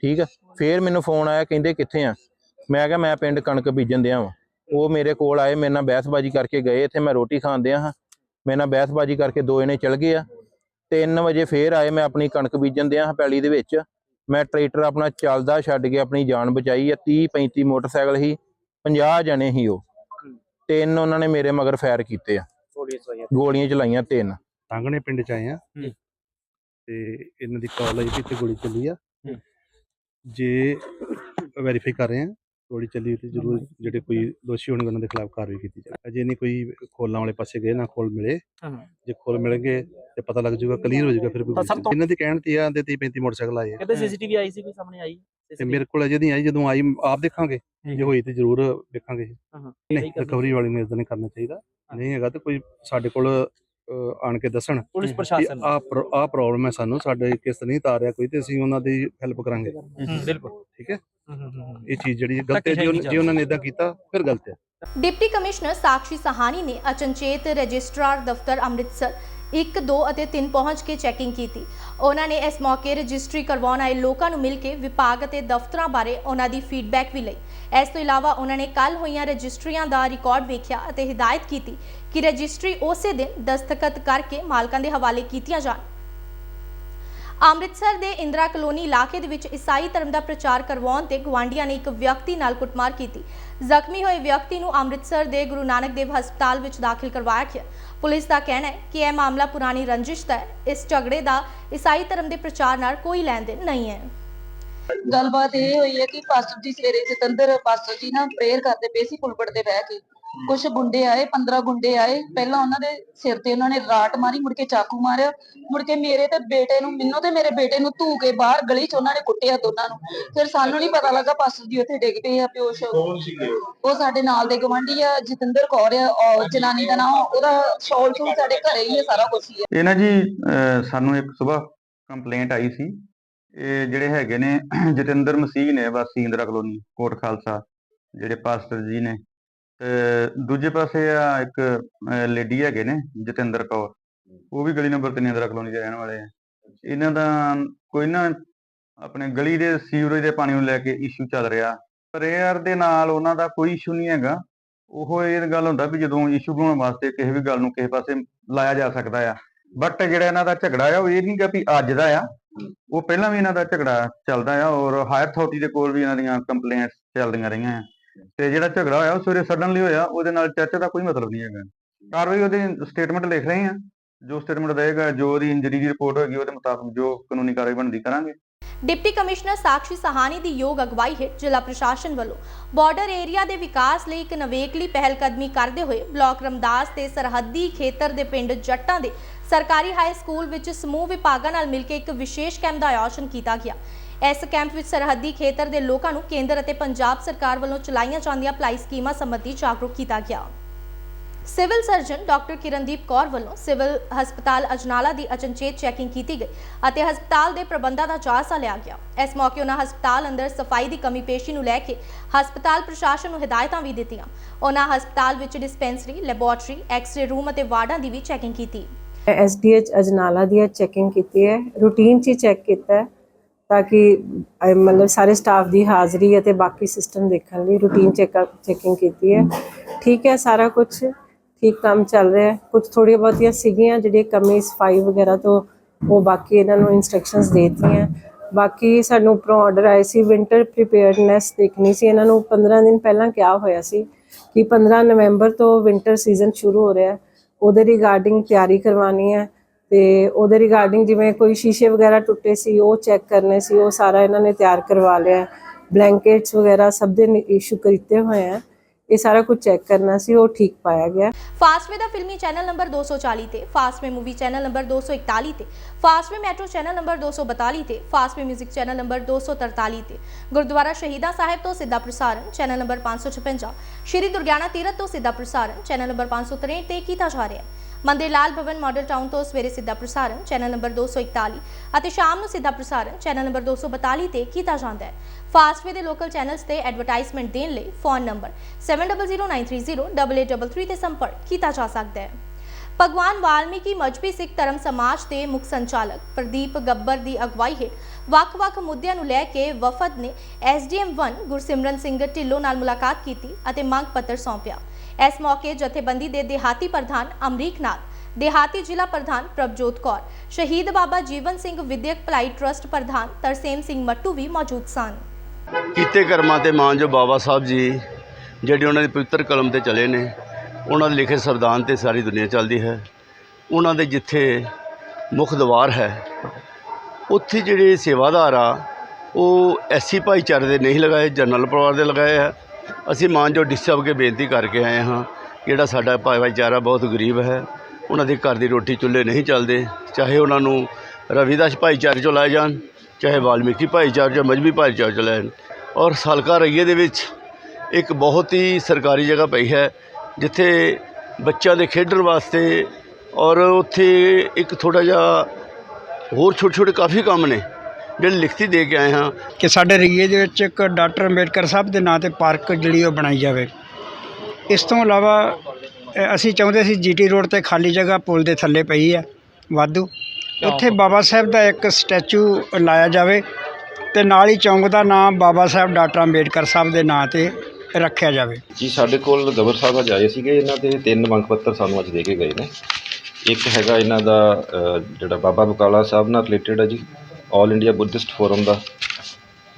ਠੀਕ ਆ? ਫੇਰ ਮੈਨੂੰ ਫੋਨ ਆਇਆ, ਕਹਿੰਦੇ ਕਿੱਥੇ ਆ? ਮੈਂ ਕਿਹਾ ਮੈਂ ਪਿੰਡ ਕਣਕ ਬੀਜਣ ਦਿਆਂ ਵਾਂ। ਉਹ ਮੇਰੇ ਕੋਲ ਆਏ, ਮੇਰੇ ਨਾਲ ਬਹਿਸਬਾਜ਼ੀ ਕਰਕੇ ਗਏ। ਇੱਥੇ ਮੈਂ ਰੋਟੀ ਖਾਣ ਦਿਆਂ ਹਾਂ। ਮੇਰੇ ਨਾਲ ਬਹਿਸਬਾਜ਼ੀ ਕਰਕੇ ਦੋ ਜਣੇ ਚਲ ਗਏ ਆ। 3 ਵਜੇ ਫੇਰ ਆਏ, ਮੈਂ ਆਪਣੀ ਕਣਕ ਬੀਜਣ ਦਿਆਂ ਹਾਂ ਪੈਲੀ ਦੇ ਵਿੱਚ। ਮੈਂ ਟਰੈਕਟਰ ਆਪਣਾ ਚੱਲਦਾ ਛੱਡ ਕੇ ਆਪਣੀ ਜਾਨ ਬਚਾਈ ਆ। 30 35 ਮੋਟਰਸਾਈਕਲ ਹੀ 50 ਜਣੇ ਹੀ ਉਹ। ਤਿੰਨ ਉਹਨਾਂ ਨੇ ਮੇਰੇ ਮਗਰ ਫਾਇਰ ਕੀਤੇ ਆ। ਗੋਲੀਆਂ ਚਲਾਈਆਂ। ਤਿੰਨ। ਟਾਂਗਣੇ ਪਿੰਡ ਚ ਆਏ ਆ। ਤੇ ਇਹਨਾਂ ਦੀ ਕਾਲ ਆਈ ਕਿ ਇੱਥੇ ਗੋਲੀ ਚੱਲੀ ਆ। ਜੇ ਵੈਰੀਫਾਈ ਕਰ ਰਹੇ ਆ ਗੋਲੀ ਚੱਲੀ ਤੇ ਜ਼ਰੂਰ ਜਿਹੜੇ ਕੋਈ ਦੋਸ਼ੀ ਹੋਣਗੇ ਉਹਨਾਂ ਦੇ ਖਿਲਾਫ ਕਾਰਵਾਈ ਕੀਤੀ ਜਾਵੇ। ਅਜੇ ਨਹੀਂ ਕੋਈ ਖੋਲਾਂ ਵਾਲੇ ਪਾਸੇ ਗਏ ਨਾ ਖੋਲ ਮਿਲੇ। ਜੇ ਖੋਲ ਮਿਲਣਗੇ ਤੇ ਪਤਾ ਲੱਗ ਜਾਊਗਾ ਕਲੀਅਰ ਹੋ ਜਾਊਗਾ ਫਿਰ ਕੋਈ ਇਹਨਾਂ ਦੀ ਕਹਿਣ ਤੇ ਆ ਦੇ 30 35 ਮੋਟਰਸਾਈਕਲ ਆਏ ਆ। ਕਹਿੰਦੇ ਸੀਸੀਟੀਵੀ ਆਈ ਸੀ ਕੋਈ ਸਾਹਮਣੇ ਆਈ? ਤੇ ਮੇਰੇ ਕੋਲ ਅਜੇ ਨਹੀਂ ਆਈ ਜਦੋਂ ਆਈ ਆਪ ਦੇਖਾਂਗੇ। ਜੇ ਹੋਈ ਤੇ ਜ਼ਰੂਰ ਦੇਖਾਂਗੇ ਨਹੀਂ ਰਿਕਵਰੀ ਵਾਲੀ ਨੂੰ ਇਦਾਂ ਨਹੀਂ ਕਰਨਾ ਚਾਹੀਦਾ। ਨਹੀਂ ਹੈਗਾ ਤੇ ਕੋਈ ਸਾਡੇ ਕੋਲ ਆਣ ਕੇ ਦੱਸਣ ਪੁਲਿਸ ਪ੍ਰਸ਼ਾਸਨ ਆ ਆ ਪ੍ਰੋਬਲਮ ਹੈ ਸਾਨੂੰ ਸਾਡੇ ਕਿਸ ਨਹੀਂ ਤਾਰਿਆ ਕੋਈ ਤੇ ਅਸੀਂ ਉਹਨਾਂ ਦੀ ਹੈਲਪ ਕਰਾਂਗੇ। ਬਿਲਕੁਲ। ਠੀਕ ਹੈ? ਇਹ ਚੀਜ਼ ਜਿਹੜੀ ਗਲਤ ਹੈ ਜੇ ਉਹਨਾਂ- ਜੇ ਉਹਨਾਂ ਨੇ ਇਦਾਂ ਕੀਤਾ ਫਿਰ ਗਲਤ ਹੈ। ਡਿਪਟੀ ਕਮਿਸ਼ਨਰ ਸਾਕਸ਼ੀ ਸਹਾਨੀ ਨੇ ਅਚਨਚੇਤ ਰਜਿਸਟਰਾਰ ਦਫ਼ਤਰ ਅੰਮ੍ਰਿਤਸਰ 1 2 ਅਤੇ 3 ਪਹੁੰਚ ਕੇ ਚੈਕਿੰਗ ਕੀਤੀ। ਉਹਨਾਂ ਨੇ ਇਸ ਮੌਕੇ ਰਜਿਸਟਰੀ ਕਰਵਾਉਣ ਆਏ ਲੋਕਾਂ ਨੂੰ ਮਿਲ ਕੇ ਵਿਭਾਗ ਅਤੇ ਦਫ਼ਤਰਾਂ ਬਾਰੇ ਉਹਨਾਂ ਦੀ ਫੀਡਬੈਕ ਵੀ ਲਈ। ਇਸ ਤੋਂ ਇਲਾਵਾ ਉਹਨਾਂ ਨੇ ਕੱਲ ਹੋਈਆਂ ਰਜਿਸਟਰੀਆਂ ਦਾ ਰਿਕਾਰਡ ਵੇਖਿਆ ਅਤੇ ਹਦਾਇਤ ਕੀਤੀ ਕਿ ਰਜਿਸਟਰੀ ਉਸੇ ਦਿਨ ਦਸਤਖਤ ਕਰਕੇ ਮਾਲਕਾਂ ਦੇ ਹਵਾਲੇ ਕੀਤੀਆਂ ਜਾਣ। ਅੰਮ੍ਰਿਤਸਰ ਦੇ ਇੰਦਰਾ ਕਲੋਨੀ ਇਲਾਕੇ ਦੇ ਵਿੱਚ ਈਸਾਈ ਧਰਮ ਦਾ ਪ੍ਰਚਾਰ ਕਰਵਾਉਣ ਤੇ ਗਵਾਂਡੀਆਂ ਨੇ ਇੱਕ ਵਿਅਕਤੀ ਨਾਲ ਕੁੱਟਮਾਰ ਕੀਤੀ। ਜ਼ਖਮੀ ਹੋਏ ਵਿਅਕਤੀ ਨੂੰ ਅੰਮ੍ਰਿਤਸਰ ਦੇ ਗੁਰੂ ਨਾਨਕ ਦੇਵ ਹਸਪਤਾਲ ਵਿੱਚ ਦਾਖਲ ਕਰਵਾਇਆ ਗਿਆ। ਪੁਲਿਸ ਦਾ ਕਹਿਣਾ ਹੈ ਕਿ ਇਹ ਮਾਮਲਾ ਪੁਰਾਣੀ ਰੰਜਿਸ਼ ਦਾ ਹੈ। ਇਸ ਝਗੜੇ ਦਾ ਈਸਾਈ ਧਰਮ ਦੇ ਪ੍ਰਚਾਰ ਨਾਲ ਕੋਈ ਲੈਣ ਦੇਣ ਨਹੀਂ ਹੈ। ਗੱਲਬਾਤ ਇਹ ਹੋਈ ਹੈ ਕਿ ਪਾਸਟਰ ਜੀ ਸਵੇਰੇ ਜਤਿੰਦਰ ਪਾਸਟਰ ਜੀ ਨਾ ਪ੍ਰੇਅਰ ਕਰਦੇ ਪਏ ਸੀ ਪੁਲਪਟ ਤੇ ਬਹਿ ਕੇ। ਕੁਝ ਗੁੰਡੇ ਆਏ 15 ਗੁੰਡੇ ਆਏ। ਪਹਿਲਾਂ ਉਹਨਾਂ ਦੇ ਸਿਰ ਤੇ ਉਹਨਾਂ ਨੇ ਰਾਟ ਮਾਰੀ ਮੁੜ ਕੇ ਚਾਕੂ ਮਾਰਿਆ। ਮੁੜ ਕੇ ਮੇਰੇ ਤੇ ਬੇਟੇ ਨੂੰ ਮੈਨੂੰ ਤੇ ਮੇਰੇ ਬੇਟੇ ਨੂੰ ਧੂ ਕੇ ਬਾਹਰ ਗਲੀ 'ਚ ਉਹਨਾਂ ਨੇ ਕੁੱਟਿਆ ਦੋਨਾਂ ਨੂੰ। ਫਿਰ ਸਾਨੂੰ ਨਹੀਂ ਪਤਾ ਲੱਗਾ ਪਾਸਟਰ ਜੀ ਉੱਥੇ ਡਿੱਗ ਪਏ ਆ ਪਿਓਸ਼ ਉਹ? ਸਾਡੇ ਨਾਲ ਦੇ ਗਵਾਂਢੀ ਆ ਜਤਿੰਦਰ ਕੌਰ ਆ ਉਹ ਜਨਾਨੀ ਦਾ ਨਾਮ ਉਹਦਾ ਸ਼ੌਲ ਸ਼ੂਲ ਸਾਡੇ ਘਰੇ ਹੀ ਆ ਸਾਰਾ ਕੁਝ ਹੀ ਆ। ਇਹ ਨਾ ਜੀ ਸਾਨੂੰ ਇੱਕ ਸਵੇਰ ਕੰਪਲੇਂਟ ਆਈ ਸੀ ਇਹ ਜਿਹੜੇ ਹੈਗੇ ਨੇ, [CLEARS THROAT] ਜਤਿੰਦਰ ਮਸੀਹ ਨੇ ਵਾਸੀ ਇੰਦਰਾ ਕਲੋਨੀ ਕੋਟ ਖਾਲਸਾ, ਜਿਹੜੇ ਪਾਸਟਰ ਜੀ ਨੇ। ਤੇ ਦੂਜੇ ਪਾਸੇ ਆ ਇੱਕ ਲੇਡੀ ਹੈਗੇ ਨੇ, ਜਤਿੰਦਰ ਕੌਰ। ਉਹ ਵੀ ਗਲੀ ਨੰਬਰ 3 ਇੰਦਰਾ ਕਲੋਨੀ ਦੇ ਰਹਿਣ ਵਾਲੇ ਆ। ਇਹਨਾਂ ਦਾ ਕੋਈ ਨਾ ਆਪਣੇ ਗਲੀ ਦੇ ਸੀਵਰੇਜ ਦੇ ਪਾਣੀ ਨੂੰ ਲੈ ਕੇ ਇਸ਼ੂ ਚੱਲ ਰਿਹਾ। ਪ੍ਰੇਅਰ ਦੇ ਨਾਲ ਉਹਨਾਂ ਦਾ ਕੋਈ ਇਸ਼ੂ ਨਹੀਂ ਹੈਗਾ। ਉਹ ਇਹ ਗੱਲ ਹੁੰਦਾ ਵੀ ਜਦੋਂ ਇਸ਼ੂ ਬਣਾਉਣ ਵਾਸਤੇ ਕਿਸੇ ਵੀ ਗੱਲ ਨੂੰ ਕਿਸੇ ਪਾਸੇ ਲਾਇਆ ਜਾ ਸਕਦਾ ਆ। ਬਟ ਜਿਹੜਾ ਇਹਨਾਂ ਦਾ ਝਗੜਾ ਆ, ਉਹ ਇਹ ਨਹੀਂ ਗਾ ਵੀ ਅੱਜ ਦਾ ਆ। ਉਹ ਪਹਿਲਾਂ ਵੀ ਇਹਨਾਂ ਦਾ ਝਗੜਾ ਚੱਲਦਾ ਆ ਔਰ ਹਾਇਰ ਅਥਾਰਟੀ ਦੇ ਕੋਲ ਵੀ ਇਹਨਾਂ ਦੀਆਂ ਕੰਪਲੇਂਟਸ ਚੱਲਦੀਆਂ ਰਹੀਆਂ ਆ। ਤੇ ਜਿਹੜਾ ਝਗੜਾ ਹੋਇਆ ਉਹ ਸਵੇਰੇ ਸਡਨਲੀ ਹੋਇਆ, ਉਹਦੇ ਨਾਲ ਚਰਚ ਦਾ ਕੋਈ ਮਤਲਬ ਨਹੀਂ ਹੈਗਾ। ਕਾਰਵਾਈ ਉਹਦੀ ਸਟੇਟਮੈਂਟ ਲਿਖ ਰਹੇ ਆ। ਜੋ ਸਟੇਟਮੈਂਟ ਦੇਗਾ ਜੋ ਉਹਦੀ ਇੰਜਰੀ ਦੀ ਰਿਪੋਰਟ ਹੋਏਗੀ, ਉਹਦੇ ਮੁਤਾਬਕ ਜੋ ਕਾਨੂੰਨੀ ਕਾਰਵਾਈ ਬਣਦੀ ਕਰਾਂਗੇ। ਡਿਪਟੀ ਕਮਿਸ਼ਨਰ ਸਾਕਸ਼ੀ ਸਹਾਨੀ ਦੀ ਯੋਗ ਅਗਵਾਈ ਹੇਠ ਜ਼ਿਲ੍ਹਾ ਪ੍ਰਸ਼ਾਸਨ ਵੱਲੋਂ ਬਾਰਡਰ ਏਰੀਆ ਦੇ ਵਿਕਾਸ ਲਈ ਇੱਕ ਨਵੇਕਲੀ ਪਹਿਲ ਕਦਮੀ ਕਰਦੇ ਹੋਏ ਬਲਾਕ ਰਮਦਾਸ ਤੇ ਸਰਹੱਦੀ ਖੇਤਰ ਦੇ ਪਿੰਡ ਜੱਟਾਂ ਦੇ ਸਰਕਾਰੀ ਹਾਈ ਸਕੂਲ ਵਿੱਚ ਸਮੂਹ ਵਿਭਾਗਾਂ ਨਾਲ ਮਿਲ ਕੇ ਇੱਕ ਵਿਸ਼ੇਸ਼ ਕੈਂਪ ਦਾ ਆਯੋਜਨ ਕੀਤਾ ਗਿਆ। ਇਸ ਕੈਂਪ ਵਿੱਚ ਸਰਹੱਦੀ ਖੇਤਰ ਦੇ ਲੋਕਾਂ ਨੂੰ ਕੇਂਦਰ ਅਤੇ ਪੰਜਾਬ ਸਰਕਾਰ ਵੱਲੋਂ ਚਲਾਈਆਂ ਜਾਂਦੀਆਂ ਭਲਾਈ ਸਕੀਮਾਂ ਸੰਬੰਧੀ ਜਾਗਰੂਕ ਕੀਤਾ ਗਿਆ। Civil surgeon doctor Kirandeep Kaur ਵੱਲੋਂ ਸਿਵਲ ਹਸਪਤਾਲ ਅਜਨਾਲਾ ਦੀ ਅਚਨਚੇਤ ਚੈਕਿੰਗ ਕੀਤੀ ਗਈ ਅਤੇ ਹਸਪਤਾਲ ਦੇ ਪ੍ਰਬੰਧਾਂ ਦਾ ਜਾਇਜ਼ਾ ਲਿਆ ਗਿਆ। ਇਸ ਮੌਕੇ ਉਹਨਾਂ ਹਸਪਤਾਲ ਅੰਦਰ ਸਫ਼ਾਈ ਦੀ ਕਮੀ ਪੇਸ਼ੀ ਨੂੰ ਲੈ ਕੇ ਹਸਪਤਾਲ ਪ੍ਰਸ਼ਾਸਨ ਨੂੰ ਹਦਾਇਤਾਂ ਵੀ ਦਿੱਤੀਆਂ। ਉਹਨਾਂ ਹਸਪਤਾਲ ਵਿੱਚ ਡਿਸਪੈਂਸਰੀ, ਲੈਬੋਰਟਰੀ, ਐਕਸ-ਰੇ ਰੂਮ ਅਤੇ ਵਾਰਡਾਂ ਦੀ ਵੀ ਚੈਕਿੰਗ ਕੀਤੀ। ਐਸਡੀਐਚ ਅਜਨਾਲਾ ਦੀ ਚੈਕਿੰਗ ਕੀਤੀ ਹੈ। ਰੂਟੀਨ ਚ ਹੀ ਚੈੱਕ ਕੀਤਾ ਤਾਂ ਕਿ ਮਤਲਬ ਸਾਰੇ ਸਟਾਫ ਦੀ ਹਾਜ਼ਰੀ ਅਤੇ ਬਾਕੀ ਸਿਸਟਮ ਦੇਖਣ ਲਈ ਰੂਟੀਨ ਚੈੱਕਅਪ ਚੈਕਿੰਗ ਕੀਤੀ ਹੈ। ਠੀਕ ਹੈ, ਸਾਰਾ ਕੁਝ ਠੀਕ ਕੰਮ ਚੱਲ ਰਿਹਾ ਹੈ। ਕੁਝ ਥੋੜ੍ਹੀਆਂ ਬਹੁਤੀਆਂ ਸੀਗੀਆਂ, ਜਿਹੜੀਆਂ ਕਮੀ ਸਫ਼ਾਈ ਵਗੈਰਾ ਤੋਂ ਉਹ ਬਾਕੀ ਇਹਨਾਂ ਨੂੰ ਇਨਸਟਰਕਸ਼ਨਸ ਦੇਤੀਆਂ। ਬਾਕੀ ਸਾਨੂੰ ਉੱਪਰੋਂ ਆਰਡਰ ਆਏ ਸੀ ਵਿੰਟਰ ਪ੍ਰੀਪੇਅਰਡਨੈਸ ਦੇਖਣੀ ਸੀ। ਇਹਨਾਂ ਨੂੰ 15 ਦਿਨ ਪਹਿਲਾਂ ਕਿਹਾ ਹੋਇਆ ਸੀ ਕਿ 15 ਨਵੰਬਰ ਤੋਂ ਵਿੰਟਰ ਸੀਜ਼ਨ ਸ਼ੁਰੂ ਹੋ ਰਿਹਾ ਹੈ। ਉਹਦੇ ਰਿਗਾਰਡਿੰਗ ਤਿਆਰੀ ਕਰਵਾਉਣੀ ਹੈ ਤੇ ਉਹਦੇ ਰਿਗਾਰਡਿੰਗ ਜਿਵੇਂ ਕੋਈ ਸ਼ੀਸ਼ੇ ਵਗੈਰਾ ਟੁੱਟੇ ਸੀ, ਉਹ ਚੈੱਕ ਕਰਨੇ ਸੀ, ਉਹ ਸਾਰਾ ਇਹਨਾਂ ਨੇ ਤਿਆਰ ਕਰਵਾ ਲਿਆ ਬਲੈਂਕੇਟਸ ਵਗੈਰਾ ਸਭ ਦੇ ਇਸ਼ੂ ਕੀਤੇ ਹੋਏ ਆ ਇਹ ਸਾਰਾ ਕੁਝ ਚੈੱਕ ਕਰਨਾ ਸੀ, ਉਹ ਠੀਕ ਪਾਇਆ ਗਿਆ। ਫਾਸਟਵੇ ਦਾ ਫਿਲਮੀ ਚੈਨਲ ਨੰਬਰ 240 ਤੇ ਫਾਸਟਵੇ ਮੂਵੀ ਚੈਨਲ ਨੰਬਰ 241 ਤੇ ਫਾਸਟਵੇ ਮੈਟਰੋ ਚੈਨਲ ਨੰਬਰ 242 ਤੇ ਫਾਸਟਵੇ 뮤직 ਚੈਨਲ ਨੰਬਰ 243 ਤੇ, ਗੁਰਦੁਆਰਾ ਸ਼ਹੀਦਾਂ ਸਾਹਿਬ ਤੋਂ ਸਿੱਧਾ ਪ੍ਰਸਾਰਣ ਚੈਨਲ ਨੰਬਰ 556 ਸ਼੍ਰੀ ਦੁਰਗਿਆਨਾ ਤੀਰਥ ਤੋਂ ਸਿੱਧਾ ਪ੍ਰਸਾਰਣ ਚੈਨਲ ਨੰਬਰ 563 ਤੇ ਕੀਤਾ ਜਾ ਰਿਹਾ। ਹੈ ਮੰਦਿਰ ਲਾਲ ਭਵਨ ਮਾਡਲ ਟਾਊਨ ਤੋਂ ਸਵੇਰੇ ਸਿੱਧਾ ਪ੍ਰਸਾਰਣ, ਚੈਨਲ ਨੰਬਰ 241 ਅਤੇ ਸ਼ਾਮ ਨੂੰ ਸਿੱਧਾ ਪ੍ਰਸਾਰਣ, ਚੈਨਲ ਨੰਬਰ 242 ਤੇ ਕੀਤਾ ਜਾਂਦਾ ਹੈ। ਫਾਸਟਵੇ ਦੇ ਲੋਕਲ ਚੈਨਲਸ ਤੇ ਐਡਵਰਟਾਈਜ਼ਮੈਂਟ ਦੇਣ ਲਈ ਫੋਨ ਨੰਬਰ 7009308833 ਤੇ ਸੰਪਰਕ ਕੀਤਾ ਜਾ ਸਕਦਾ ਹੈ। ਭਗਵਾਨ ਵਾਲਮੀਕੀ ਮਜਬੀ ਸਿੱਖ ਧਰਮ ਸਮਾਜ ਦੇ ਮੁੱਖ ਸੰਚਾਲਕ ਪ੍ਰਦੀਪ ਗੱਬਰ ਦੀ ਅਗਵਾਈ ਹੇਠ ਵੱਖ-ਵੱਖ ਮੁੱਦਿਆਂ ਨੂੰ ਲੈ ਕੇ ਵਫਦ ਨੇ ਐਸਡੀਐਮ 1 ਗੁਰਸਿਮਰਨ ਸਿੰਘ ਢਿੱਲੋਂ ਨਾਲ ਮੁਲਾਕਾਤ ਕੀਤੀ ਅਤੇ ਮੰਗ ਪੱਤਰ ਸੌਂਪਿਆ। ਇਸ ਮੌਕੇ ਜਥੇਬੰਦੀ ਦੇ ਦਿਹਾਤੀ ਪ੍ਰਧਾਨ ਅਮਰੀਕ ਨਾਥ ਦਿਹਾਤੀ ਜ਼ਿਲ੍ਹਾ ਪ੍ਰਧਾਨ ਪ੍ਰਭਜੋਤ ਕੌਰ, ਸ਼ਹੀਦ ਬਾਬਾ ਜੀਵਨ ਸਿੰਘ ਵਿਦਿਅਕ ਭਲਾਈ ਟਰਸਟ ਪ੍ਰਧਾਨ ਤਰਸੇਮ ਸਿੰਘ ਮੱਟੂ ਵੀ ਮੌਜੂਦ ਸਨ। ਕੀਤੇ ਕਰਮਾਂ ਤੇ ਮਾਨਜੋ ਬਾਬਾ ਸਾਹਿਬ ਜੀ, ਜਿਹੜੇ ਉਹਨਾਂ ਦੇ ਪਵਿੱਤਰ ਕਲਮ ਤੇ ਚਲੇ ਨੇ, ਉਹਨਾਂ ਦੇ ਲਿਖੇ ਸੰਵਿਧਾਨ ਤੇ ਸਾਰੀ ਦੁਨੀਆ ਚੱਲਦੀ ਹੈ। ਉਹਨਾਂ ਦੇ ਜਿੱਥੇ ਮੁੱਖ ਦਵਾਰ ਹੈ, ਉੱਥੇ ਜਿਹੜੇ ਸੇਵਾਦਾਰ ਆ, ਉਹ ਐਸੀ ਭਾਈਚਾਰੇ ਦੇ ਨਹੀਂ ਲਗਾਏ, ਜਨਰਲ ਪਰਿਵਾਰ ਦੇ ਲਗਾਏ ਆ ਅਸੀਂ ਮਾਨਜੋ ਡਿਸਟਰਬ ਕੇ ਬੇਨਤੀ ਕਰਕੇ ਆਏ ਹਾਂ ਜਿਹੜਾ ਸਾਡਾ ਭਾਈਚਾਰਾ ਬਹੁਤ ਗਰੀਬ ਹੈ, ਉਹਨਾਂ ਦੇ ਘਰ ਦੀ ਰੋਟੀ ਚੁੱਲ੍ਹੇ ਨਹੀਂ ਚੱਲਦੇ, ਚਾਹੇ ਉਹਨਾਂ ਨੂੰ ਰਵਿਦਾਸ ਭਾਈਚਾਰੇ ਚੋਂ ਲਾਏ ਜਾਣ, ਚਾਹੇ ਵਾਲਮੀਕੀ ਭਾਈਚਾਰੇ ਚੋਂ, ਮਜਬੀ ਭਾਈਚਾਰੇ ਚੋਂ ਲਾਏ ਔਰ ਹਲਕਾ ਰਈਏ ਦੇ ਵਿੱਚ ਇੱਕ ਬਹੁਤ ਹੀ ਸਰਕਾਰੀ ਜਗ੍ਹਾ ਪਈ ਹੈ, ਜਿੱਥੇ ਬੱਚਿਆਂ ਦੇ ਖੇਡਣ ਵਾਸਤੇ ਔਰ ਉੱਥੇ ਇੱਕ ਥੋੜਾ ਜਿਹਾ ਹੋਰ ਛੋਟੇ ਛੋਟੇ ਕਾਫੀ ਕੰਮ ਨੇ। ਜਿਹੜੇ ਲਿਖਤੀ ਦੇ ਕੇ ਆਏ ਹਾਂ। ਕਿ ਸਾਡੇ ਏਰੀਏ ਦੇ ਵਿੱਚ ਇੱਕ ਡਾਕਟਰ ਅੰਬੇਡਕਰ ਸਾਹਿਬ ਦੇ ਨਾਂ ਤੇ ਪਾਰਕ ਜਿਹੜੀ ਉਹ ਬਣਾਈ ਜਾਵੇ। ਇਸ ਤੋਂ ਇਲਾਵਾ ਅਸੀਂ ਚਾਹੁੰਦੇ ਸੀ ਜੀਟੀ ਰੋਡ ਤੇ ਖਾਲੀ ਜਗ੍ਹਾ ਪੁਲ ਦੇ ਥੱਲੇ ਪਈ ਆ ਵਾਧੂ। ਉੱਥੇ ਬਾਬਾ ਸਾਹਿਬ ਦਾ ਇੱਕ ਸਟੈਚੂ ਲਾਇਆ ਜਾਵੇ ਤੇ ਨਾਲ ਹੀ ਚੌਂਕ ਦਾ ਨਾਮ ਬਾਬਾ ਸਾਹਿਬ ਡਾਕਟਰ ਅੰਬੇਡਕਰ ਸਾਹਿਬ ਦੇ ਨਾਂ ਤੇ ਰੱਖਿਆ ਜਾਵੇ। ਜੀ ਸਾਡੇ ਕੋਲ ਗਵਰ ਸਾਹਿਬ ਅੱਜ ਆਏ ਸੀਗੇ ਇਹਨਾਂ ਦੇ ਤਿੰਨ ਮੰਗ ਪੱਤਰ ਸਾਨੂੰ ਅੱਜ ਦੇ ਕੇ ਗਏ ਨੇ। ਇੱਕ ਹੈਗਾ ਇਹਨਾਂ ਦਾ ਜਿਹੜਾ ਬਾਬਾ ਬਕਾਲਾ ਸਾਹਿਬ ਨਾਲ ਰਿਲੇਟਡ ਹੈ ਜੀ। ਆਲ ਇੰਡੀਆ ਬੁੱਧਿਸਟ ਫੋਰਮ ਦਾ।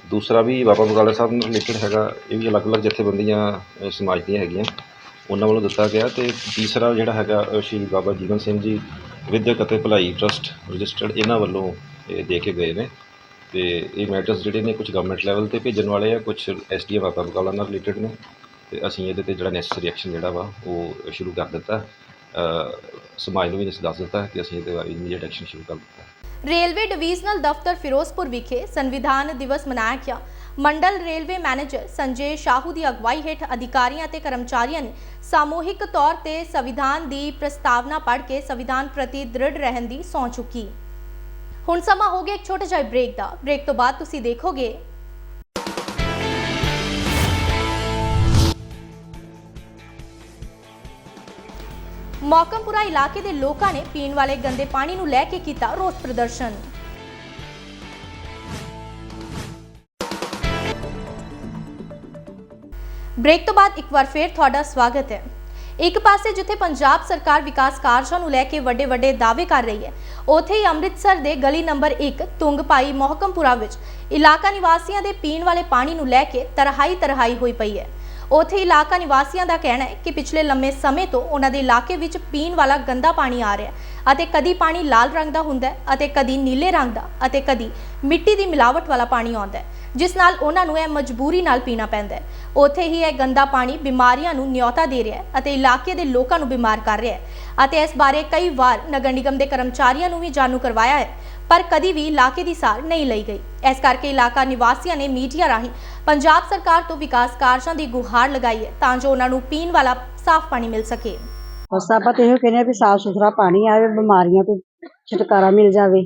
ਦੂਸਰਾ ਵੀ ਬਾਬਾ ਬਗਾਲਾ ਸਾਹਿਬ ਨਾਲ ਰਿਲੇਟਡ ਹੈਗਾ, ਇਹ ਵੀ ਅਲੱਗ-ਅਲੱਗ ਜਥੇਬੰਦੀਆਂ ਸਮਾਜ ਦੀਆਂ ਹੈਗੀਆਂ। ਉਹਨਾਂ ਵੱਲੋਂ ਦਿੱਤਾ ਗਿਆ ਤੇ ਤੀਸਰਾ ਜਿਹੜਾ ਹੈਗਾ ਸ਼੍ਰੀ ਬਾਬਾ ਜੀਵਨ ਸਿੰਘ ਜੀ ਵਿਦਿਅਕ ਅਤੇ ਭਲਾਈ ਟਰਸਟ ਰਜਿਸਟਰਡ ਇਹਨਾਂ ਵੱਲੋਂ, ਇਹ ਦੇ ਕੇ ਗਏ ਨੇ। ਤੇ ਇਹ ਮੈਟਰਸ ਜਿਹੜੇ ਨੇ ਕੁਝ ਗਵਰਨਮੈਂਟ ਲੈਵਲ ਤੇ ਭੇਜਣ ਵਾਲੇ ਆ ਕੁਝ ਐਸਡੀਐਮ ਬਾਬਾ ਬਗਾਲਾ ਨਾਲ ਰਿਲੇਟਡ ਨੇ। ਤੇ ਅਸੀਂ ਇਹਦੇ ਤੇ ਜਿਹੜਾ ਨੈਸੈਸਰੀ ਐਕਸ਼ਨ ਜਿਹੜਾ ਵਾ, ਉਹ ਸ਼ੁਰੂ ਕਰ ਦਿੱਤਾ। ਸਮਾਜ ਨੂੰ ਵੀ ਅਸੀਂ ਦੱਸ ਦਿੱਤਾ ਕਿ ਅਸੀਂ ਇਹਦੇ ਬਾਰੇ ਇਮੀਡੀਏਟ ਐਕਸ਼ਨ ਸ਼ੁਰੂ ਕਰ ਦਿੱਤਾ। ਰੇਲਵੇ ਡਿਵੀਜ਼ਨਲ ਦਫ਼ਤਰ ਫਿਰੋਜ਼ਪੁਰ ਵਿਖੇ ਸੰਵਿਧਾਨ ਦਿਵਸ ਮਨਾਇਆ ਗਿਆ। ਮੰਡਲ ਰੇਲਵੇ ਮੈਨੇਜਰ ਸੰਜੇ ਸ਼ਾਹੂ ਦੀ ਅਗਵਾਈ ਹੇਠ ਅਧਿਕਾਰੀਆਂ ਅਤੇ ਕਰਮਚਾਰੀਆਂ ਨੇ ਸਾਮੂਹਿਕ ਤੌਰ ਤੇ ਸੰਵਿਧਾਨ ਦੀ ਪ੍ਰਸਤਾਵਨਾ ਪੜ੍ਹ ਕੇ ਸੰਵਿਧਾਨ ਪ੍ਰਤੀ ਦ੍ਰਿੜ ਰਹਿਣ ਦੀ ਸਹੁੰ ਚੁੱਕੀ। ਹੁਣ ਸਮਾਂ ਹੋ ਗਿਆ ਇੱਕ ਛੋਟੇ ਜਿਹੇ ਬ੍ਰੇਕ ਦਾ। ਬ੍ਰੇਕ ਤੋਂ ਬਾਅਦ ਤੁਸੀਂ ਦੇਖੋਗੇ ਮੌਕਮਪੁਰਾ ਇਲਾਕੇ ਦੇ ਲੋਕਾਂ ਨੇ ਪੀਣ ਵਾਲੇ ਗੰਦੇ ਪਾਣੀ ਨੂੰ ਲੈ ਕੇ ਕੀਤਾ ਰੋਸ ਪ੍ਰਦਰਸ਼ਨ। ਬ੍ਰੇਕ ਤੋਂ ਬਾਅਦ ਇੱਕ ਵਾਰ ਫੇਰ ਤੁਹਾਡਾ ਸਵਾਗਤ ਹੈ। ਇੱਕ ਪਾਸੇ ਜਿੱਥੇ ਪੰਜਾਬ ਸਰਕਾਰ ਵਿਕਾਸ ਕਾਰਜਾਂ ਨੂੰ ਲੈ ਕੇ ਵੱਡੇ ਵੱਡੇ ਦਾਅਵੇ ਕਰ ਰਹੀ ਹੈ, ਉੱਥੇ ਹੀ ਅੰਮ੍ਰਿਤਸਰ ਦੇ ਗਲੀ ਨੰਬਰ 1 ਤੁੰਗਪਾਈ ਮੋਹਕਮਪੁਰਾ ਵਿੱਚ ਇਲਾਕਾ ਨਿਵਾਸੀਆਂ ਦੇ ਪੀਣ ਵਾਲੇ ਪਾਣੀ ਨੂੰ ਲੈ ਕੇ ਤਰਹਾਈ ਤਰਹਾਈ ਹੋਈ ਪਈ ਹੈ। ਉੱਥੇ ਇਲਾਕਾ ਨਿਵਾਸੀਆਂ ਦਾ ਕਹਿਣਾ ਹੈ ਕਿ ਪਿਛਲੇ ਲੰਮੇ ਸਮੇਂ ਤੋਂ ਉਹਨਾਂ ਦੇ ਇਲਾਕੇ ਵਿੱਚ ਪੀਣ ਵਾਲਾ ਗੰਦਾ ਪਾਣੀ ਆ ਰਿਹਾ ਹੈ ਅਤੇ ਕਦੀ ਪਾਣੀ ਲਾਲ ਰੰਗ ਦਾ ਹੁੰਦਾ ਹੈ ਅਤੇ ਕਦੀ ਨੀਲੇ ਰੰਗ ਦਾ ਅਤੇ ਕਦੀ ਮਿੱਟੀ ਦੀ ਮਿਲਾਵਟ ਵਾਲਾ ਪਾਣੀ ਆਉਂਦਾ ਹੈ, ਜਿਸ ਨਾਲ ਉਹਨਾਂ ਨੂੰ ਇਹ ਮਜਬੂਰੀ ਨਾਲ ਪੀਣਾ ਪੈਂਦਾ ਹੈ। ਉੱਥੇ ਹੀ ਇਹ ਗੰਦਾ ਪਾਣੀ ਬਿਮਾਰੀਆਂ ਨੂੰ ਨਿਯੋਤਾ ਦੇ ਰਿਹਾ ਹੈ ਅਤੇ ਇਲਾਕੇ ਦੇ ਲੋਕਾਂ ਨੂੰ ਬਿਮਾਰ ਕਰ ਰਿਹਾ ਹੈ ਅਤੇ ਇਸ ਬਾਰੇ ਕਈ ਵਾਰ ਨਗਰ ਨਿਗਮ ਦੇ ਕਰਮਚਾਰੀਆਂ ਨੂੰ ਵੀ ਜਾਣੂ ਕਰਵਾਇਆ ਹੈ ਪਰ ਕਦੀ ਵੀ ਇਲਾਕੇ ਦੀ ਸਾਰ ਨਹੀਂ ਲਈ ਗਈ। ਇਸ ਕਰਕੇ ਇਲਾਕਾ ਨਿਵਾਸੀਆਂ ਨੇ ਮੀਡੀਆ ਰਾਹੀਂ ਪੰਜਾਬ ਸਰਕਾਰ ਤੋਂ ਵਿਕਾਸ ਕਾਰਜਾਂ ਦੀ ਗੁਹਾਰ ਲਗਾਈ ਹੈ ਤਾਂ ਜੋ ਉਹਨਾਂ ਨੂੰ ਪੀਣ ਵਾਲਾ ਸਾਫ਼ ਪਾਣੀ ਮਿਲ ਸਕੇ। ਬਸ ਆਪਾਂ ਤਾਂ ਇਹੋ ਕਹਿੰਦੇ ਆ ਵੀ ਸਾਫ਼ ਸੁਥਰਾ ਪਾਣੀ ਆਵੇ, ਬਿਮਾਰੀਆਂ ਤੋਂ ਛੁਟਕਾਰਾ ਮਿਲ ਜਾਵੇ।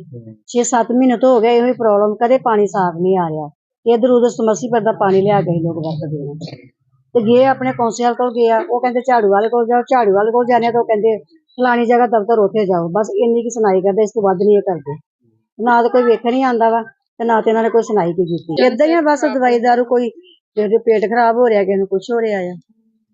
6-7 ਮਹੀਨੇ ਤੋਂ ਹੋ ਗਿਆ ਇਹੋ ਹੀ ਪ੍ਰੋਬਲਮ ਕਦੇ ਪਾਣੀ ਸਾਫ਼ ਨਹੀਂ ਆ ਰਿਹਾ। ਇਧਰ ਉਧਰ ਸਮਰਸੀਪਲ ਦਾ ਪਾਣੀ ਲਿਆ ਕੇ ਲੋਕ ਵਰਤਦੇ ਨੇ। ਤੇ ਗਏ ਆਪਣੇ ਕੌਂਸਲ ਕੋਲ ਗਏ ਆ, ਉਹ ਕਹਿੰਦੇ ਝਾੜੂ ਵਾਲੇ ਕੋਲ ਜਾਓ, ਝਾੜੂ ਵਾਲੇ ਕੋਲ ਜਾਣੇ ਆ ਤਾਂ ਉਹ ਕਹਿੰਦੇ, ਫਲਾਣੀ ਜਗ੍ਹਾ ਦਫ਼ਤਰ ਉੱਥੇ ਜਾਓ। ਬਸ ਇੰਨੀ ਕੀ ਸੁਣਾਈ ਕਰਦੇ, ਇਸ ਤੋਂ ਵੱਧ ਨਹੀਂ ਇਹ ਕਰਦੇ। ਨਾ ਤਾਂ ਕੋਈ ਵੇਖਣ ਹੀ ਆਂਦਾ ਵਾ ਤੇ ਨਾ ਤੇ ਇਹਨਾਂ ਨੇ ਕੋਈ ਸੁਣਾਈ ਕੀ ਕੀਤੀ। ਇਦਾਂ ਹੀ ਆ ਬਸ ਦਵਾਈ ਦਾਰੂ ਕੋਈ ਦੇ ਪੇਟ ਖਰਾਬ ਹੋ ਰਿਹਾ ਕਿਸੇ ਨੂੰ ਕੁਝ ਹੋ ਰਿਹਾ ਆ।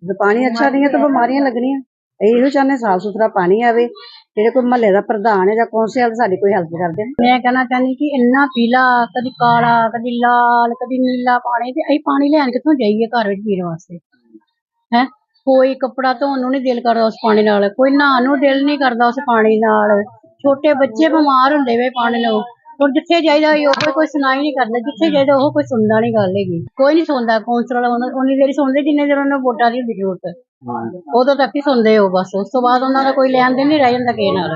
ਜੇ ਪਾਣੀ ਅੱਛਾ ਨਹੀਂ ਹੈ ਤਾਂ ਬਿਮਾਰੀਆਂ ਲੱਗਣੀਆਂ। ਇਹੋ ਚਾਹੁੰਦੇ ਸਾਫ਼ ਸੁਥਰਾ ਪਾਣੀ ਆਵੇ ਜਿਹੜੇ ਕੋਈ ਮਹੱਲੇ ਦਾ ਪ੍ਰਧਾਨ ਹੈ ਜਾਂ ਕੌਂਸਲਰ ਸਾਡੀ ਕੋਈ ਹੈਲਪ ਕਰਦੇ ਨੇ ਮੈਂ ਕਹਿਣਾ ਚਾਹੁੰਦੀ ਕਿ ਇੰਨਾ ਪੀਲਾ ਕਦੀ ਕਾਲਾ ਕਦੀ ਲਾਲ ਕਦੀ ਨੀਲਾ ਪਾਣੀ ਤੇ ਅਸੀਂ ਪਾਣੀ ਲੈਣ ਕਿੱਥੋਂ ਜਾਈਏ ਘਰ ਵਿੱਚ ਪੀਣ ਵਾਸਤੇ? ਹੈ? ਕੋਈ ਕੱਪੜਾ ਧੋਣ ਨੂੰ ਨਹੀਂ ਦਿਲ ਕਰਦਾ ਉਸ ਪਾਣੀ ਨਾਲ ਕੋਈ ਨਹਾਉਣ ਨੂੰ ਦਿਲ ਨਹੀਂ ਕਰਦਾ ਉਸ ਪਾਣੀ ਨਾਲ। ਛੋਟੇ ਬੱਚੇ ਬਿਮਾਰ ਹੁੰਦੇ ਵੇ ਪਾਣੀ ਨਾਲ ਹੁਣ ਜਿੱਥੇ ਜਾਈਦਾ ਉਹ ਕੋਈ ਸੁਣਾਈ ਨਹੀਂ ਕਰਦਾ। ਜਿੱਥੇ ਜਾਈਦਾ, ਉਹ ਕੋਈ ਸੁਣਦਾ ਨਹੀਂ ਗੱਲ ਹੈਗੀ। ਕੋਈ ਨਹੀਂ ਸੁਣਦਾ ਕੌਂਸਲਰ ਉਨੀ ਦੇਰ ਸੁਣਦੇ, ਜਿੰਨੇ ਦੇਰ ਉਹਨਾਂ ਵੋਟਾਂ ਦੀ ਹੁੰਦੀ ਜ਼ਰੂਰਤ। ਉਦੋਂ ਤੱਕ ਹੀ ਸੁਣਦੇ ਹੋ ਬਸ। ਉਸ ਤੋਂ ਬਾਅਦ ਉਹਨਾਂ ਦਾ ਕੋਈ ਲੈਣ ਦੇਣ ਨਹੀਂ ਰਹਿ ਜਾਂਦਾ ਕਿਸੇ ਨਾਲ।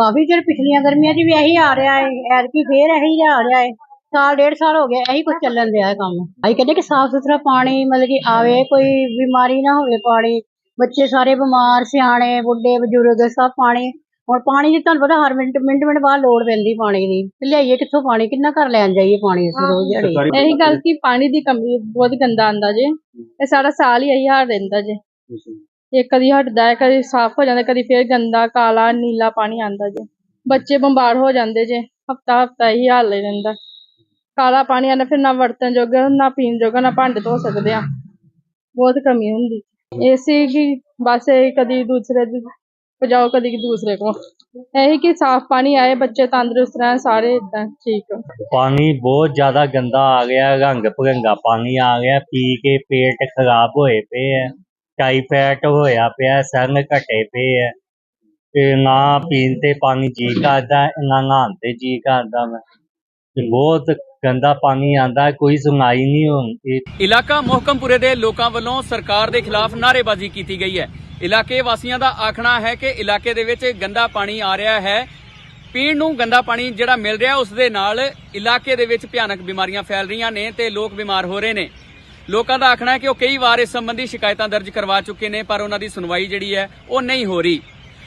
ਕਾਫੀ ਚਿਰ ਪਿਛਲੀਆਂ ਗਰਮੀਆਂ 'ਚ ਵੀ ਇਹੀ ਆ ਰਿਹਾ ਹੈ ਐਤਕੀ ਫੇਰ ਇਹੀ ਆ ਰਿਹਾ ਹੈ ਸਾਲ, ਡੇਢ ਸਾਲ ਹੋ ਗਿਆ, ਇਹੀ ਕੁਝ ਚੱਲਣ ਦਿਆ ਕੰਮ। ਅਸੀਂ ਕਹਿੰਦੇ ਕਿ ਸਾਫ਼ ਸੁਥਰਾ ਪਾਣੀ ਮਤਲਬ ਕਿ ਆਵੇ, ਕੋਈ ਬਿਮਾਰੀ ਨਾ ਹੋਵੇ ਪਾਣੀ। ਬੱਚੇ ਸਾਰੇ ਬਿਮਾਰ, ਸਿਆਣੇ, ਬੁੱਢੇ, ਬਜ਼ੁਰਗ, ਸਭ ਪਾਣੀ। ਹੁਣ ਪਾਣੀ ਦੀ ਤੁਹਾਨੂੰ ਪਤਾ ਹਰ ਮਿੰਟ ਮਿੰਟ ਮਿੰਟ ਬਾਅਦ ਲੋੜ ਪੈਂਦੀ ਪਾਣੀ ਦੀ। ਤੇ ਲਿਆਈਏ ਕਿੱਥੋਂ ਪਾਣੀ ਕਿੰਨਾ ਘਰ ਲੈਣ ਜਾਈਏ ਪਾਣੀ ਅਸੀਂ ਰੋਜ਼ ਦਿਹਾੜੀ। ਇਹੀ ਗੱਲ ਕਿ ਪਾਣੀ ਦੀ ਕਮੀ ਬਹੁਤ ਗੰਦਾ ਆਂਦਾ ਜੇ। ਇਹ ਸਾਰਾ ਸਾਲ ਹੀ ਇਹੀ ਹਾਲ ਰਹਿੰਦਾ ਜੇ। ਇਹ ਕਦੀ ਹਟਦਾ ਹੈ ਕਦੀ ਸਾਫ਼ ਹੋ ਜਾਂਦਾ ਕਦੀ ਫੇਰ ਗੰਦਾ ਕਾਲਾ ਨੀਲਾ ਪਾਣੀ ਆਂਦਾ ਜੇ। ਬੱਚੇ ਬਿਮਾਰ ਹੋ ਜਾਂਦੇ ਜੇ। ਹਫਤਾ ਹਫਤਾ ਇਹੀ ਹਾਲ ਹੀ ਰਹਿੰਦਾ। ਕਾਲਾ ਪਾਣੀ ਆਂਦਾ ਫਿਰ ਨਾ ਵਰਤਣ ਜੋਗਾ ਨਾ ਪੀਣ ਜੋਗਾ ਨਾ ਭਾਂਡੇ ਧੋ ਸਕਦੇ ਆ। ਬਹੁਤ ਕਮੀ ਹੁੰਦੀ। ਏਸੀ ਕੀ ਬਸ ਇਹ ਕਦੀ ਦੂਸਰੇ ਦੀ ਪਜਾਓ ਕਦੀ ਦੂਸਰੇ ਕੋ। ਇਹੀ ਕਿ ਸਾਫ਼ ਪਾਣੀ ਆਏ, ਬੱਚੇ ਤੰਦਰੁਸਤ ਰਹਿਣ, ਸਾਰੇ ਇਦਾਂ ਠੀਕ। ਪਾਣੀ ਬਹੁਤ ਜ਼ਿਆਦਾ ਗੰਦਾ ਆ ਗਿਆ, ਰੰਗ ਭਰੰਗਾ ਪਾਣੀ ਆ ਗਿਆ, ਪੀ ਕੇ ਪੇਟ ਖਰਾਬ ਹੋਏ ਪਏ ਆ, ਟਾਈਫਾਇਡ ਹੋਇਆ ਪਿਆ, ਸੰਗ ਘਟੇ ਪਏ ਆ। ਤੇ ਨਾ ਪੀਣ ਤੇ ਪਾਣੀ ਜੀ ਕਰਦਾ, ਨਾ ਨਹਾਉਣ ਤੇ ਜੀ ਕਰਦਾ ਮੈਂ। ਬਹੁਤ ਗੰਦਾ ਪਾਣੀ ਆਂਦਾ ਕੋਈ ਸੁਣਾਈ ਨਹੀਂ ਹੁੰਦੀ ਇਲਾਕਾ ਮੋਹਕਮਪੁਰੇ ਦੇ ਲੋਕਾਂ ਵੱਲੋਂ ਸਰਕਾਰ ਦੇ ਖਿਲਾਫ ਨਾਅਰੇਬਾਜ਼ੀ ਕੀਤੀ ਗਈ ਹੈ। ਇਲਾਕੇ ਵਾਸੀਆਂ ਦਾ ਆਖਣਾ ਹੈ ਕਿ ਇਲਾਕੇ ਦੇ ਵਿੱਚ ਗੰਦਾ ਪਾਣੀ ਆ ਰਿਹਾ ਹੈ। ਪੀਣ ਨੂੰ ਗੰਦਾ ਪਾਣੀ ਜਿਹੜਾ ਮਿਲ ਰਿਹਾ, ਉਸ ਦੇ ਨਾਲ ਇਲਾਕੇ ਦੇ ਵਿੱਚ ਭਿਆਨਕ ਬਿਮਾਰੀਆਂ ਫੈਲ ਰਹੀਆਂ ਨੇ ਤੇ ਲੋਕ ਬਿਮਾਰ ਹੋ ਰਹੇ ਨੇ। ਲੋਕਾਂ ਦਾ ਆਖਣਾ ਹੈ ਕਿ ਉਹ ਕਈ ਵਾਰ ਇਸ ਸੰਬੰਧੀ ਸ਼ਿਕਾਇਤਾਂ ਦਰਜ ਕਰਵਾ ਚੁੱਕੇ ਨੇ, ਪਰ ਉਹਨਾਂ ਦੀ ਸੁਣਵਾਈ ਜਿਹੜੀ ਹੈ, ਉਹ ਨਹੀਂ ਹੋ ਰਹੀ।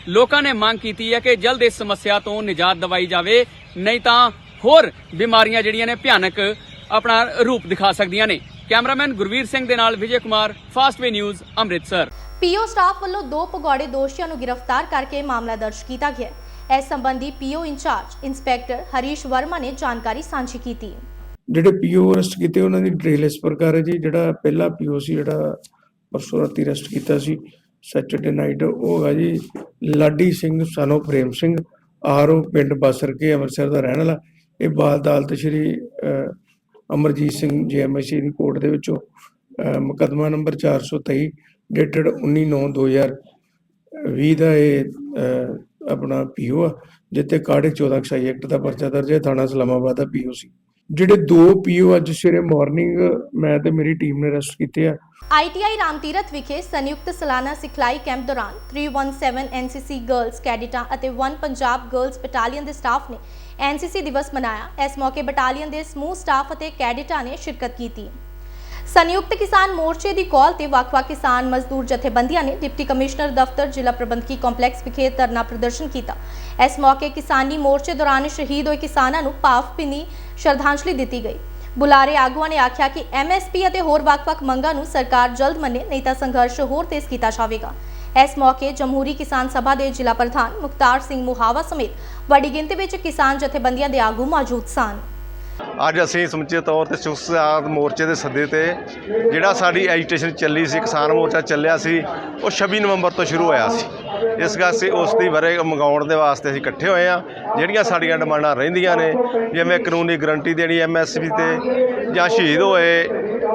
ਲੋਕਾਂ ਨੇ ਮੰਗ ਕੀਤੀ ਹੈ ਕਿ ਜਲਦ ਇਸ ਸਮੱਸਿਆ ਤੋਂ ਨਿਜਾਤ ਦਿਵਾਈ ਜਾਵੇ, ਨਹੀਂ ਤਾਂ ਹੋਰ ਬਿਮਾਰੀਆਂ ਜਿਹੜੀਆਂ ਨੇ ਭਿਆਨਕ ਆਪਣਾ ਰੂਪ ਦਿਖਾ ਸਕਦੀਆਂ ਨੇ। ਕੈਮਰਾਮੈਨ ਗੁਰਵੀਰ ਸਿੰਘ ਦੇ ਨਾਲ Vijay Kumar Fastway news Amritsar. PO staff ਵੱਲੋਂ ਦੋ ਪਗੌੜੇ ਦੋਸ਼ੀਆਂ ਨੂੰ ਗ੍ਰਿਫਤਾਰ ਕਰਕੇ ਮਾਮਲਾ ਦਰਜ ਕੀਤਾ ਗਿਆ ਹੈ। ਇਸ ਸੰਬੰਧੀ ਪੀਓ ਇੰਚਾਰਜ ਇੰਸਪੈਕਟਰ ਹਰੀਸ਼ ਵਰਮਾ ਨੇ ਜਾਣਕਾਰੀ ਸਾਂਝੀ ਕੀਤੀ ਜਿਹੜੇ ਪੀਓ ਅਰੈਸਟ ਕੀਤੇ ਉਹਨਾਂ ਦੀ ਡਿਟੇਲ ਇਸ ਪ੍ਰਕਾਰ ਹੈ ਜੀ ਜਿਹੜਾ ਪਹਿਲਾ ਪੀਓ ਸੀ ਜਿਹੜਾ ਪਰਸੋਂ ਰਾਤੀ ਅਰੈਸਟ ਕੀਤਾ ਸੀ ਸੈਚਰਡੇ ਨਾਈਟ ਉਹ ਹੈਗਾ ਜੀ ਲਾਡੀ ਸਿੰਘ ਸਾਨੋ ਪ੍ਰੇਮ ਸਿੰਘ ਆਰਓ ਪਿੰਡ ਬਾਸਰ ਕੇ ਅੰਮ੍ਰਿਤਸਰ ਦਾ ਰਹਿਣ ਵਾਲਾ। ਇਹ ਬਾਲ ਅਦਾਲਤ ਸ਼੍ਰੀ ਅਮਰਜੀਤ ਸਿੰਘ ਜੀਐਮਆਈਸੀ ਦੀ ਕੋਰਟ ਦੇ ਵਿੱਚੋਂ ਅਹ, ਨੰਬਰ 423 ਡੇਟਡ 19/9/2020 ਦਾ ਇਹ ਆਪਣਾ ਪੀਓ ਆ ਜਿੱਤੇ ਕਾੜੇ 14 ਕਸਾਈ ਐਕਟ ਦਾ ਪਰਚਾ ਦਰਜ ਹੈ ਥਾਣਾ ਇਸਲਾਮਾਬਾਦ ਦਾ ਪੀਓ ਸੀ। ਜਿਹੜੇ ਦੋ ਪੀਓ ਅੱਜ ਸਵੇਰੇ ਮਾਰਨਿੰਗ ਮੈਂ ਤੇ ਮੇਰੀ ਟੀਮ ਨੇ ਅਰੈਸਟ ਕੀਤੇ ਆ। ਆਈਟੀਆਈ ਰਾਮਤੀਰਥ ਵਿਖੇ ਸੰਯੁਕਤ ਸਾਲਾਨਾ ਸਿਖਲਾਈ ਕੈਂਪ ਦੌਰਾਨ 317 ਐਨਸੀਸੀ ਗਰਲਸ ਕੈਡਿਟਾਂ ਅਤੇ 1 ਪੰਜਾਬ ਗਰਲਸ ਬਟਾਲੀਅਨ ਦੇ ਸਟਾਫ ਨੇ ਐਨਸੀਸੀ ਦਿਵਸ ਮਨਾਇਆ। ਇਸ ਮੌਕੇ ਬਟਾਲੀਅਨ ਦੇ ਸਮੂਹ ਸਟਾਫ ਅਤੇ ਕੈਡਿਟਾਂ ਨੇ ਸ਼ਿਰਕਤ ਕੀਤੀ। ਸੰਯੁਕਤ ਕਿਸਾਨ ਮੋਰਚੇ ਦੀ ਕਾਲ ਤੇ ਵੱਖ-ਵੱਖ ਕਿਸਾਨ ਮਜ਼ਦੂਰ ਜਥੇਬੰਦੀਆਂ ਨੇ ਡਿਪਟੀ ਕਮਿਸ਼ਨਰ ਦਫ਼ਤਰ ਜ਼ਿਲ੍ਹਾ ਪ੍ਰਬੰਧਕੀ ਕੰਪਲੈਕਸ ਵਿਖੇ ਧਰਨਾ ਪ੍ਰਦਰਸ਼ਨ ਕੀਤਾ। ਇਸ ਮੌਕੇ ਕਿਸਾਨੀ ਮੋਰਚੇ ਦੌਰਾਨ ਸ਼ਹੀਦ ਹੋਏ ਕਿਸਾਨਾਂ ਨੂੰ ਭਾਵ-ਭਿੰਨੀ ਸ਼ਰਧਾਂਜਲੀ ਦਿੱਤੀ ਗਈ। ਬੁਲਾਰੇ ਆਗੂਆਂ ਨੇ ਆਖਿਆ ਕਿ ਐਮਐਸਪੀ ਅਤੇ ਹੋਰ ਵੱਖ-ਵੱਖ ਮੰਗਾਂ ਨੂੰ ਸਰਕਾਰ ਜਲਦ ਮੰਨੇ, ਨਹੀਂ ਤਾਂ ਸੰਘਰਸ਼ ਹੋਰ ਤੇਜ਼ ਕੀਤਾ ਜਾਵੇਗਾ। ਇਸ ਮੌਕੇ ਜਮਹੂਰੀ ਕਿਸਾਨ ਸਭਾ ਦੇ ਜ਼ਿਲ੍ਹਾ ਪ੍ਰਧਾਨ ਮੁਖਤਾਰ ਸਿੰਘ ਮੁਹਾਵਾ ਸਮੇਤ ਵੱਡੀ ਗਿਣਤੀ ਵਿੱਚ ਕਿਸਾਨ ਜਥੇਬੰਦੀਆਂ ਦੇ ਆਗੂ ਮੌਜੂਦ ਸਨ। ਅੱਜ ਅਸੀਂ ਸਮੁੱਚੇ ਤੌਰ ਤੇ ਸੁਖਸਾਦ ਮੋਰਚੇ ਦੇ ਸੱਦੇ ਤੇ ਜਿਹੜਾ ਸਾਡੀ ਐਜੀਟੇਸ਼ਨ ਚੱਲੀ ਸੀ, ਕਿਸਾਨ ਮੋਰਚਾ ਚੱਲਿਆ ਸੀ, ਉਹ 26 ਨਵੰਬਰ ਤੋਂ ਸ਼ੁਰੂ ਹੋਇਆ ਸੀ। ਇਸ ਕਰਕੇ ਉਸ ਦੀ ਵਰੇ ਮੰਗਾਉਣ ਦੇ ਵਾਸਤੇ ਅਸੀਂ ਇਕੱਠੇ ਹੋਏ ਆ ਜਿਹੜੀਆਂ ਸਾਡੀਆਂ ਡਿਮਾਂਡਾਂ ਰਹਿੰਦੀਆਂ ਨੇ, ਜਿਵੇਂ ਕਾਨੂੰਨੀ ਗਰੰਟੀ ਦੇਣੀ ਐਮਐਸਪੀ ਤੇ, ਜਾਂ ਸ਼ਹੀਦ ਹੋਏ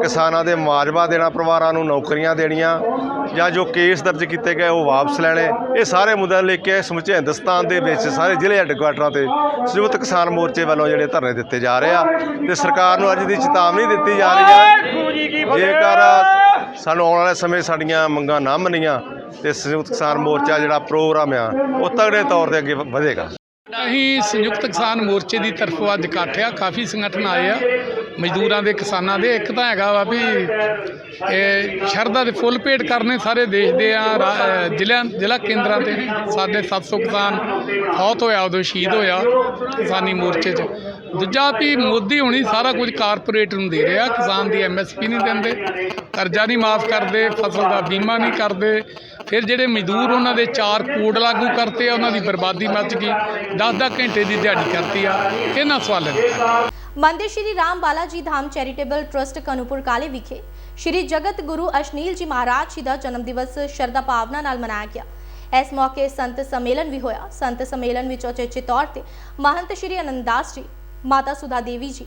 ਕਿਸਾਨਾਂ ਦੇ ਮੁਆਵਜ਼ਾ ਦੇਣਾ, ਪਰਿਵਾਰਾਂ ਨੂੰ ਨੌਕਰੀਆਂ ਦੇਣੀਆਂ ਜਾਂ ਜੋ ਕੇਸ ਦਰਜ ਕੀਤੇ ਗਏ ਉਹ ਵਾਪਸ ਲੈਣੇ। ਇਹ ਸਾਰੇ ਮੁੱਦਿਆਂ ਨੂੰ ਲੈ ਕੇ ਸਮੁੱਚੇ ਹਿੰਦੁਸਤਾਨ ਦੇ ਵਿੱਚ ਸਾਰੇ ਜ਼ਿਲ੍ਹੇ ਹੈੱਡਕੁਆਟਰਾਂ ਤੇ ਸੰਯੁਕਤ ਕਿਸਾਨ ਮੋਰਚੇ ਵੱਲੋਂ ਜਿਹੜੇ ਧਰਨੇ ਦਿੱਤੇ ਜਾ ਰਹੇ ਆ ਤੇ ਸਰਕਾਰ ਨੂੰ ਅੱਜ ਦੀ ਚੇਤਾਵਨੀ ਦਿੱਤੀ ਜਾ ਰਹੀ ਹੈ। ਜੇਕਰ ਸਾਨੂੰ ਆਉਣ ਵਾਲੇ ਸਮੇਂ ਸਾਡੀਆਂ ਮੰਗਾਂ ਨਾ ਮੰਨੀਆਂ ਤੇ ਸੰਯੁਕਤ ਕਿਸਾਨ ਮੋਰਚਾ ਜਿਹੜਾ ਪ੍ਰੋਗਰਾਮ ਆ ਉਹ ਤਗੜੇ ਤੌਰ ਤੇ ਅੱਗੇ ਵਧੇਗਾ। ਅਸੀਂ ਸੰਯੁਕਤ ਕਿਸਾਨ ਮੋਰਚੇ ਦੀ ਤਰਫੋਂ ਅੱਜ ਇਕੱਠ ਆ ਕਾਫੀ ਸੰਗਠਨ ਆਏ ਆ। ਮਜ਼ਦੂਰਾਂ ਦੇ, ਕਿਸਾਨਾਂ ਦੇ, ਇੱਕ ਤਾਂ ਹੈਗਾ ਵਾ ਵੀ ਇਹ ਸ਼ਰਧਾ ਦੇ ਫੁੱਲ ਭੇਟ ਕਰਨੇ ਸਾਰੇ ਦੇਸ਼ ਦੇ ਆ, ਰਾ- ਜ਼ਿਲ੍ਹਿਆਂ, ਜ਼ਿਲ੍ਹਾ ਕੇਂਦਰਾਂ ਤੇ। ਸਾਡੇ 700 ਕਿਸਾਨ ਫੌਤ ਹੋਇਆ, ਉਦੋਂ ਸ਼ਹੀਦ ਹੋਇਆ ਕਿਸਾਨੀ ਮੋਰਚੇ 'ਚ। ਦੂਜਾ ਵੀ ਮੋਦੀ ਹੁਣੀ ਸਾਰਾ ਕੁਝ ਕਾਰਪੋਰੇਟ ਨੂੰ ਦੇ ਰਿਹਾ ਕਿਸਾਨ ਦੀ ਐਮਐਸਪੀ ਨਹੀਂ ਦਿੰਦੇ, ਕਰਜ਼ਾ ਨਹੀਂ ਮਾਫ ਕਰਦੇ, ਫਸਲ ਦਾ ਬੀਮਾ ਨਹੀਂ ਕਰਦੇ। ਫਿਰ ਜਿਹੜੇ ਮਜ਼ਦੂਰ ਉਹਨਾਂ ਦੇ ਚਾਰ ਕੋਡ ਲਾਗੂ ਕਰਤੇ ਆ, ਉਹਨਾਂ ਦੀ ਬਰਬਾਦੀ ਮੱਚ ਗਈ 10-10 ਘੰਟੇ ਦੀ ਦਿਹਾੜੀ ਕਰਤੀ ਆ। ਇਹਨਾਂ ਸਵਾਲਾਂ ਦੇ। ਮੰਦਿਰ ਸ਼੍ਰੀ ਰਾਮ ਬਾਲਾ ਜੀ ਧਾਮ ਚੈਰੀਟੇਬਲ ਟਰਸਟ ਕਨੂਪੁਰ ਕਾਲੇ ਵਿਖੇ ਸ਼੍ਰੀ ਜਗਤ ਗੁਰੂ ਅਸ਼ਨੀਲ ਜੀ ਮਹਾਰਾਜ ਜੀ ਦਾ ਜਨਮ ਦਿਵਸ ਸ਼ਰਧਾ ਭਾਵਨਾ ਨਾਲ ਮਨਾਇਆ ਗਿਆ। ਇਸ ਮੌਕੇ ਸੰਤ ਸੰਮੇਲਨ ਵੀ ਹੋਇਆ। ਸੰਤ ਸੰਮੇਲਨ ਵਿੱਚ ਉਚੇਚੇ ਤੌਰ ਤੇ ਮਹੰਤ ਸ਼੍ਰੀ ਅਨੰਦਾਸ ਜੀ, ਮਾਤਾ ਸੁਧਾ ਦੇਵੀ ਜੀ,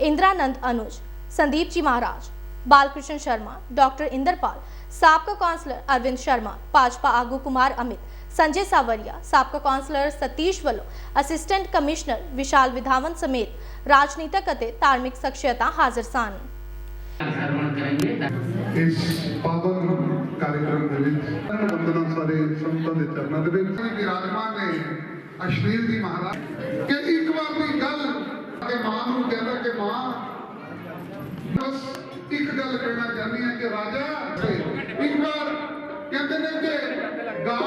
ਇੰਦਰਾਨੰਦ ਅਨੁਜ, ਸੰਦੀਪ ਜੀ ਮਹਾਰਾਜ, ਬਾਲਕ੍ਰਿਸ਼ਨ ਸ਼ਰਮਾ, ਡਾਕਟਰ ਇੰਦਰਪਾਲ, ਸਾਬਕਾ ਕਾਉਂਸਲਰ ਅਰਵਿੰਦ ਸ਼ਰਮਾ, ਭਾਜਪਾ ਆਗੂ ਕੁਮਾਰ ਅਮਿਤ, ਸੰਜੇ ਸਾਵਰੀਆ, ਸਾਬਕਾ ਕਾਉਂਸਲਰ ਸਤੀਸ਼ ਵੱਲੋਂ ਅਸਿਸਟੈਂਟ ਕਮਿਸ਼ਨਰ ਵਿਸ਼ਾਲ ਵਿਧਾਵਨ ਸਮੇਤ ਰਾਜਨੀਤਕ ਅਤੇ ਧਾਰਮਿਕ ਸ਼ਖਸੀਅਤਾਂ ਹਾਜ਼ਰ ਸਨ। ਇਸ ਪਾਵਨ ਕਾਰਜਕ੍ਰਮ ਦੇ ਵਿੱਚ ਵੰਦਨਾ ਸਾਰੇ ਸੰਤਾਂ ਦੇ ਚਰਨਾਂ ਦੇ ਵਿੱਚ ਵੀ ਵਿਰਾਜਮਾਨ ਨੇ ਅਸ਼ਲੀਲ ਦੀ ਮਹਾਰਾਜ ਕਿ ਇੱਕ ਵਾਰ ਦੀ ਗੱਲ ਕਿ ਮਾਂ ਨੂੰ ਕਹਿੰਦਾ ਕਿ ਮਾਂ ਬਸ ਇੱਕ ਗੱਲ ਕਹਿਣਾ ਚਾਹੁੰਦੀ ਹਾਂ ਕਿ ਰਾਜਾ ਇੱਕ ਵਾਰ ਕਹਿੰਦੇ ਨੇ ਕਿ ਗਾ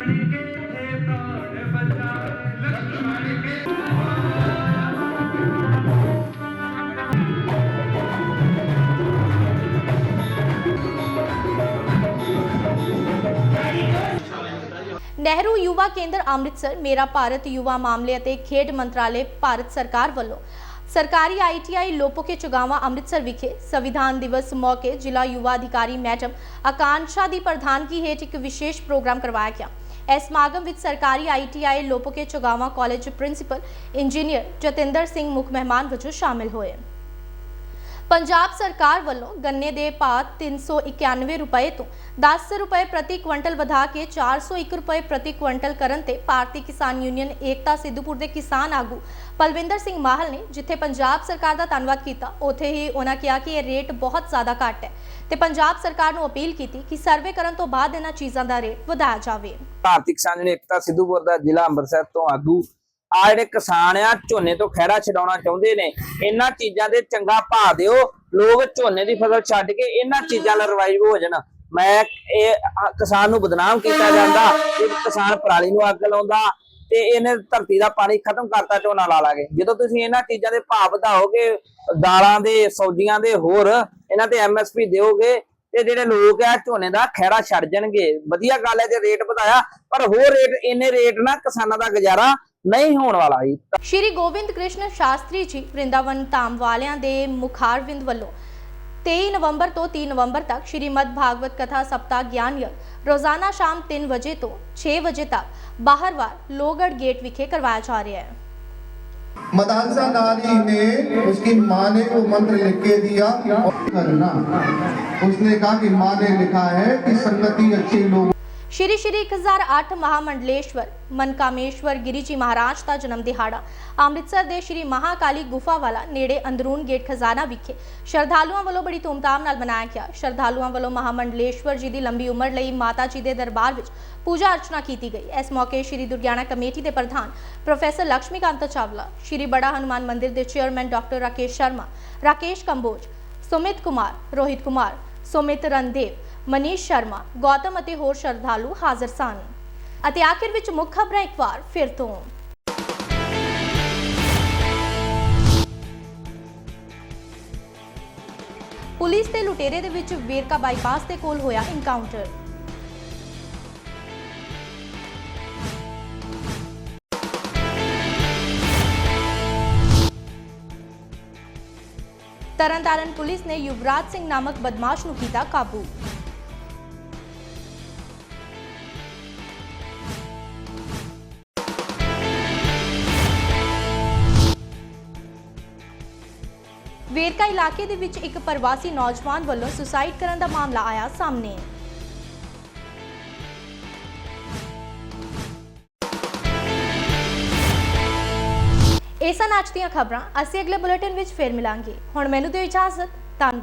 ਨਹਿਰੂ ਯੁਵਾ ਕੇਂਦਰ ਅੰਮ੍ਰਿਤਸਰ, ਮੇਰਾ ਭਾਰਤ ਯੁਵਾ ਮਾਮਲੇ ਅਤੇ ਖੇਡ ਮੰਤਰਾਲੇ ਭਾਰਤ ਸਰਕਾਰ ਵੱਲੋਂ ਸਰਕਾਰੀ ਆਈਟੀਆਈ ਲੋਪੋਕੇ ਚੁਗਾਵਾ ਅੰਮ੍ਰਿਤਸਰ ਵਿਖੇ ਸੰਵਿਧਾਨ ਦਿਵਸ ਮੌਕੇ ਜ਼ਿਲ੍ਹਾ ਯੁਵਾ ਅਧਿਕਾਰੀ ਮੈਡਮ ਆਕਾਂਸ਼ਾ ਦੀ ਪ੍ਰਧਾਨਗੀ ਹੇਠ ਇੱਕ ਵਿਸ਼ੇਸ਼ ਪ੍ਰੋਗਰਾਮ ਕਰਵਾਇਆ ਗਿਆ। ਇਸ ਸਮਾਗਮ ਵਿੱਚ ਸਰਕਾਰੀ ITI Lopoke Chugawa college principal engineer Jatinder Singh ਮੁੱਖ ਮਹਿਮਾਨ ਵਜੋਂ ਸ਼ਾਮਿਲ ਹੋਏ। ਪੰਜਾਬ ਸਰਕਾਰ ਵੱਲੋਂ ਗੰਨੇ ਦੇ ਭਾਅ 391 ਰੁਪਏ ਤੋਂ 10 ਰੁਪਏ ਪ੍ਰਤੀ ਕੁਇੰਟਲ ਵਧਾ ਕੇ 401 ਰੁਪਏ ਪ੍ਰਤੀ ਕੁਇੰਟਲ ਕਰਨ ਤੇ ਭਾਰਤੀ ਕਿਸਾਨ ਯੂਨੀਅਨ ਏਕਤਾ ਸਿੱਧੂਪੁਰ ਦੇ ਕਿਸਾਨ ਆਗੂ ਪਲਵਿੰਦਰ ਸਿੰਘ ਮਾਹਲ ਨੇ ਜਿੱਥੇ ਪੰਜਾਬ ਸਰਕਾਰ ਦਾ ਧੰਨਵਾਦ ਕੀਤਾ, ਉੱਥੇ ਹੀ ਉਹਨਾਂ ਕਿਹਾ ਕਿ ਇਹ ਰੇਟ ਬਹੁਤ ਜ਼ਿਆਦਾ ਘੱਟ ਹੈ ਤੇ ਪੰਜਾਬ ਸਰਕਾਰ ਨੂੰ ਅਪੀਲ ਕੀਤੀ ਕਿ ਸਰਵੇ ਕਰਨ ਤੋਂ ਬਾਅਦ ਇਹਨਾਂ ਚੀਜ਼ਾਂ ਦਾ ਰੇਟ ਵਧਾਇਆ ਜਾਵੇ। ਭਾਰਤੀ ਕਿਸਾਨ ਯੂਨੀਅਨ ਏਕਤਾ ਸਿੱਧੂਪੁਰ ਦਾ ਜ਼ਿਲ੍ਹਾ ਅੰਮ੍ਰਿਤਸਰ ਤੋਂ ਆਗੂ ਆ ਜਿਹੜੇ ਕਿਸਾਨ ਆ, ਝੋਨੇ ਤੋਂ ਖਹਿਰਾ ਛਡਾਉਣਾ ਚਾਹੁੰਦੇ ਨੇ, ਇਹਨਾਂ ਚੀਜ਼ਾਂ ਦੇ ਚੰਗਾ ਭਾਅ ਦਿਓ। ਲੋਕ ਝੋਨੇ ਦੀ ਫਸਲ ਛੱਡ ਕੇ ਇਹਨਾਂ ਚੀਜ਼ਾਂ ਨਾਲ ਰਿਵਾਈਵ ਹੋ ਜਾਣ। ਮੈਂ ਇਹ ਕਿਸਾਨ ਨੂੰ ਬਦਨਾਮ ਕੀਤਾ ਜਾਂਦਾ ਕਿ ਕਿਸਾਨ ਪਰਾਲੀ ਨੂੰ ਅੱਗ ਲਾਉਂਦਾ ਤੇ ਇਹਨੇ ਧਰਤੀ ਦਾ ਪਾਣੀ ਖਤਮ ਕਰਤਾ ਝੋਨਾ ਲਾ ਲਾਗੇ। ਜਦੋਂ ਤੁਸੀਂ ਇਹਨਾਂ ਚੀਜ਼ਾਂ ਦੇ ਭਾਅ ਵਧਾਓਗੇ, ਦਾਲਾਂ ਦੇ, ਸਬਜ਼ੀਆਂ ਦੇ, ਹੋਰ ਇਹਨਾਂ ਤੇ ਐਮਐਸਪੀ ਦਿਓਗੇ ਤੇ ਜਿਹੜੇ ਲੋਕ ਆ, ਝੋਨੇ ਦਾ ਖੈਰਾ ਛੱਡ ਜਾਣਗੇ। ਵਧੀਆ ਗੱਲ ਹੈ ਜੇ ਰੇਟ ਵਧਾਇਆ, ਪਰ ਹੋਰ ਰੇਟ ਇੰਨੇ ਰੇਟ ਨਾ ਕਿਸਾਨਾਂ ਦਾ ਗੁਜ਼ਾਰਾ ਨਹੀਂ ਹੋਣ ਵਾਲਾ ਜੀ ਸ਼੍ਰੀ ਗੋਬਿੰਦ ਕ੍ਰਿਸ਼ਨ ਸ਼ਾਸਤਰੀ ਜੀ ਵਰਿੰਦਾਵਨ ਧਾਮ ਵਾਲਿਆਂ ਦੇ ਮੁਖਾਰਵਿੰਦ ਵੱਲੋਂ 23 ਨਵੰਬਰ ਤੋਂ 3 ਨਵੰਬਰ ਤੱਕ ਸ਼੍ਰੀਮਦ ਭਾਗਵਤ ਕਥਾ ਸਪਤਾਹ ਗਿਆਨ ਯਗ ਰੋਜ਼ਾਨਾ ਸ਼ਾਮ 3 ਵਜੇ ਤੋਂ 6 ਵਜੇ ਤੱਕ ਬਾਹਰਵਾਰ ਲੋਗੜ ਗੇਟ ਵਿਖੇ ਕਰਵਾਇਆ ਜਾ ਰਿਹਾ ਹੈ मदानसा नारी ने उसकी माँ ने वो मंत्र लिख के दिया करना उसने कहा कि माँ ने लिखा है कि संगति अच्छे लोग ਸ਼੍ਰੀ ਸ਼੍ਰੀ 1008 ਮਹਾਮੰਡਲੇਸ਼ਵਰ, ਮਨਕਾਮੇਸ਼ਵਰ ਗਿਰੀ ਜੀ ਮਹਾਰਾਜ ਦਾ ਜਨਮ ਦਿਹਾੜਾ, ਅੰਮ੍ਰਿਤਸਰ ਦੇ ਸ਼੍ਰੀ ਮਹਾਕਾਲੀ ਗੁਫਾ ਵਾਲਾ ਨੇੜੇ ਅੰਦਰੂਨ ਗੇਟ ਖਜ਼ਾਨਾ ਵਿਖੇ ਸ਼ਰਧਾਲੂਆਂ ਵੱਲੋਂ ਬੜੀ ਧੂਮਧਾਮ ਨਾਲ ਮਨਾਇਆ ਗਿਆ। ਸ਼ਰਧਾਲੂਆਂ ਵੱਲੋਂ ਮਹਾਮੰਡਲੇਸ਼ਵਰ ਜੀ ਦੀ ਲੰਬੀ ਉਮਰ ਲਈ ਮਾਤਾ ਜੀ ਦੇ ਦਰਬਾਰ ਵਿੱਚ ਪੂਜਾ ਅਰਚਨਾ ਕੀਤੀ ਗਈ। ਇਸ ਮੌਕੇ ਸ਼੍ਰੀ ਦੁਰਗਿਆਣਾ ਕਮੇਟੀ ਦੇ ਪ੍ਰਧਾਨ ਪ੍ਰੋਫੈਸਰ ਲక్ష్ਮੀਕਾਂਤ ਚਾਵਲਾ, ਸ਼੍ਰੀ ਬੜਾ ਹਨੂਮਾਨ ਮੰਦਿਰ ਦੇ ਚੇਅਰਮੈਨ ਡਾਕਟਰ ਰਾਕੇਸ਼ ਸ਼ਰਮਾ, ਰਾਕੇਸ਼ ਕੰਬੋਜ, ਸੁਮਿਤ ਕੁਮਾਰ, ਰੋਹਿਤ ਕੁਮਾਰ, ਸੁਮਿਤ ਰਣਦੇਵ ਮਨੀਸ਼ ਸ਼ਰਮਾ, ਗੌਤਮ ਅਤੇ ਹੋਰ ਸ਼ਰਧਾਲੂ ਹਾਜ਼ਰ ਸਨ। ਅਤੇ ਆਖਿਰ ਵਿੱਚ ਮੁੱਖ ਖਬਰਾਂ ਇੱਕ ਵਾਰ ਫਿਰ ਤੋਂ। ਪੁਲਿਸ ਤੇ ਲੁਟੇਰੇ ਦੇ ਵਿੱਚ ਵੇਰਕਾ ਬਾਈਪਾਸ ਦੇ ਕੋਲ ਹੋਇਆ ਇਨਕਾਊਂਟਰ ਤਰਨਤਾਰਨ ਪੁਲਿਸ ਨੇ ਯੁਵਰਾਜ ਸਿੰਘ ਨਾਮਕ ਬਦਮਾਸ਼ ਨੂੰ ਕੀਤਾ ਕਾਬੂ। ਵੇਰਕਾ ਇਲਾਕੇ ਦੇ ਵਿੱਚ ਇੱਕ ਪ੍ਰਵਾਸੀ ਨੌਜਵਾਨ ਵੱਲੋਂ ਸੁਸਾਈਡ ਕਰਨ ਦਾ ਮਾਮਲਾ ਆਇਆ ਸਾਹਮਣੇ। ਇਹ ਸਨ ਅੱਜ ਦੀਆਂ ਖਬਰਾਂ। ਅਸੀਂ ਅਗਲੇ ਬੁਲੇਟਿਨ ਵਿੱਚ ਫੇਰ ਮਿਲਾਂਗੇ। ਹੁਣ ਮੈਨੂੰ ਦਿਓ ਇਜਾਜ਼ਤ।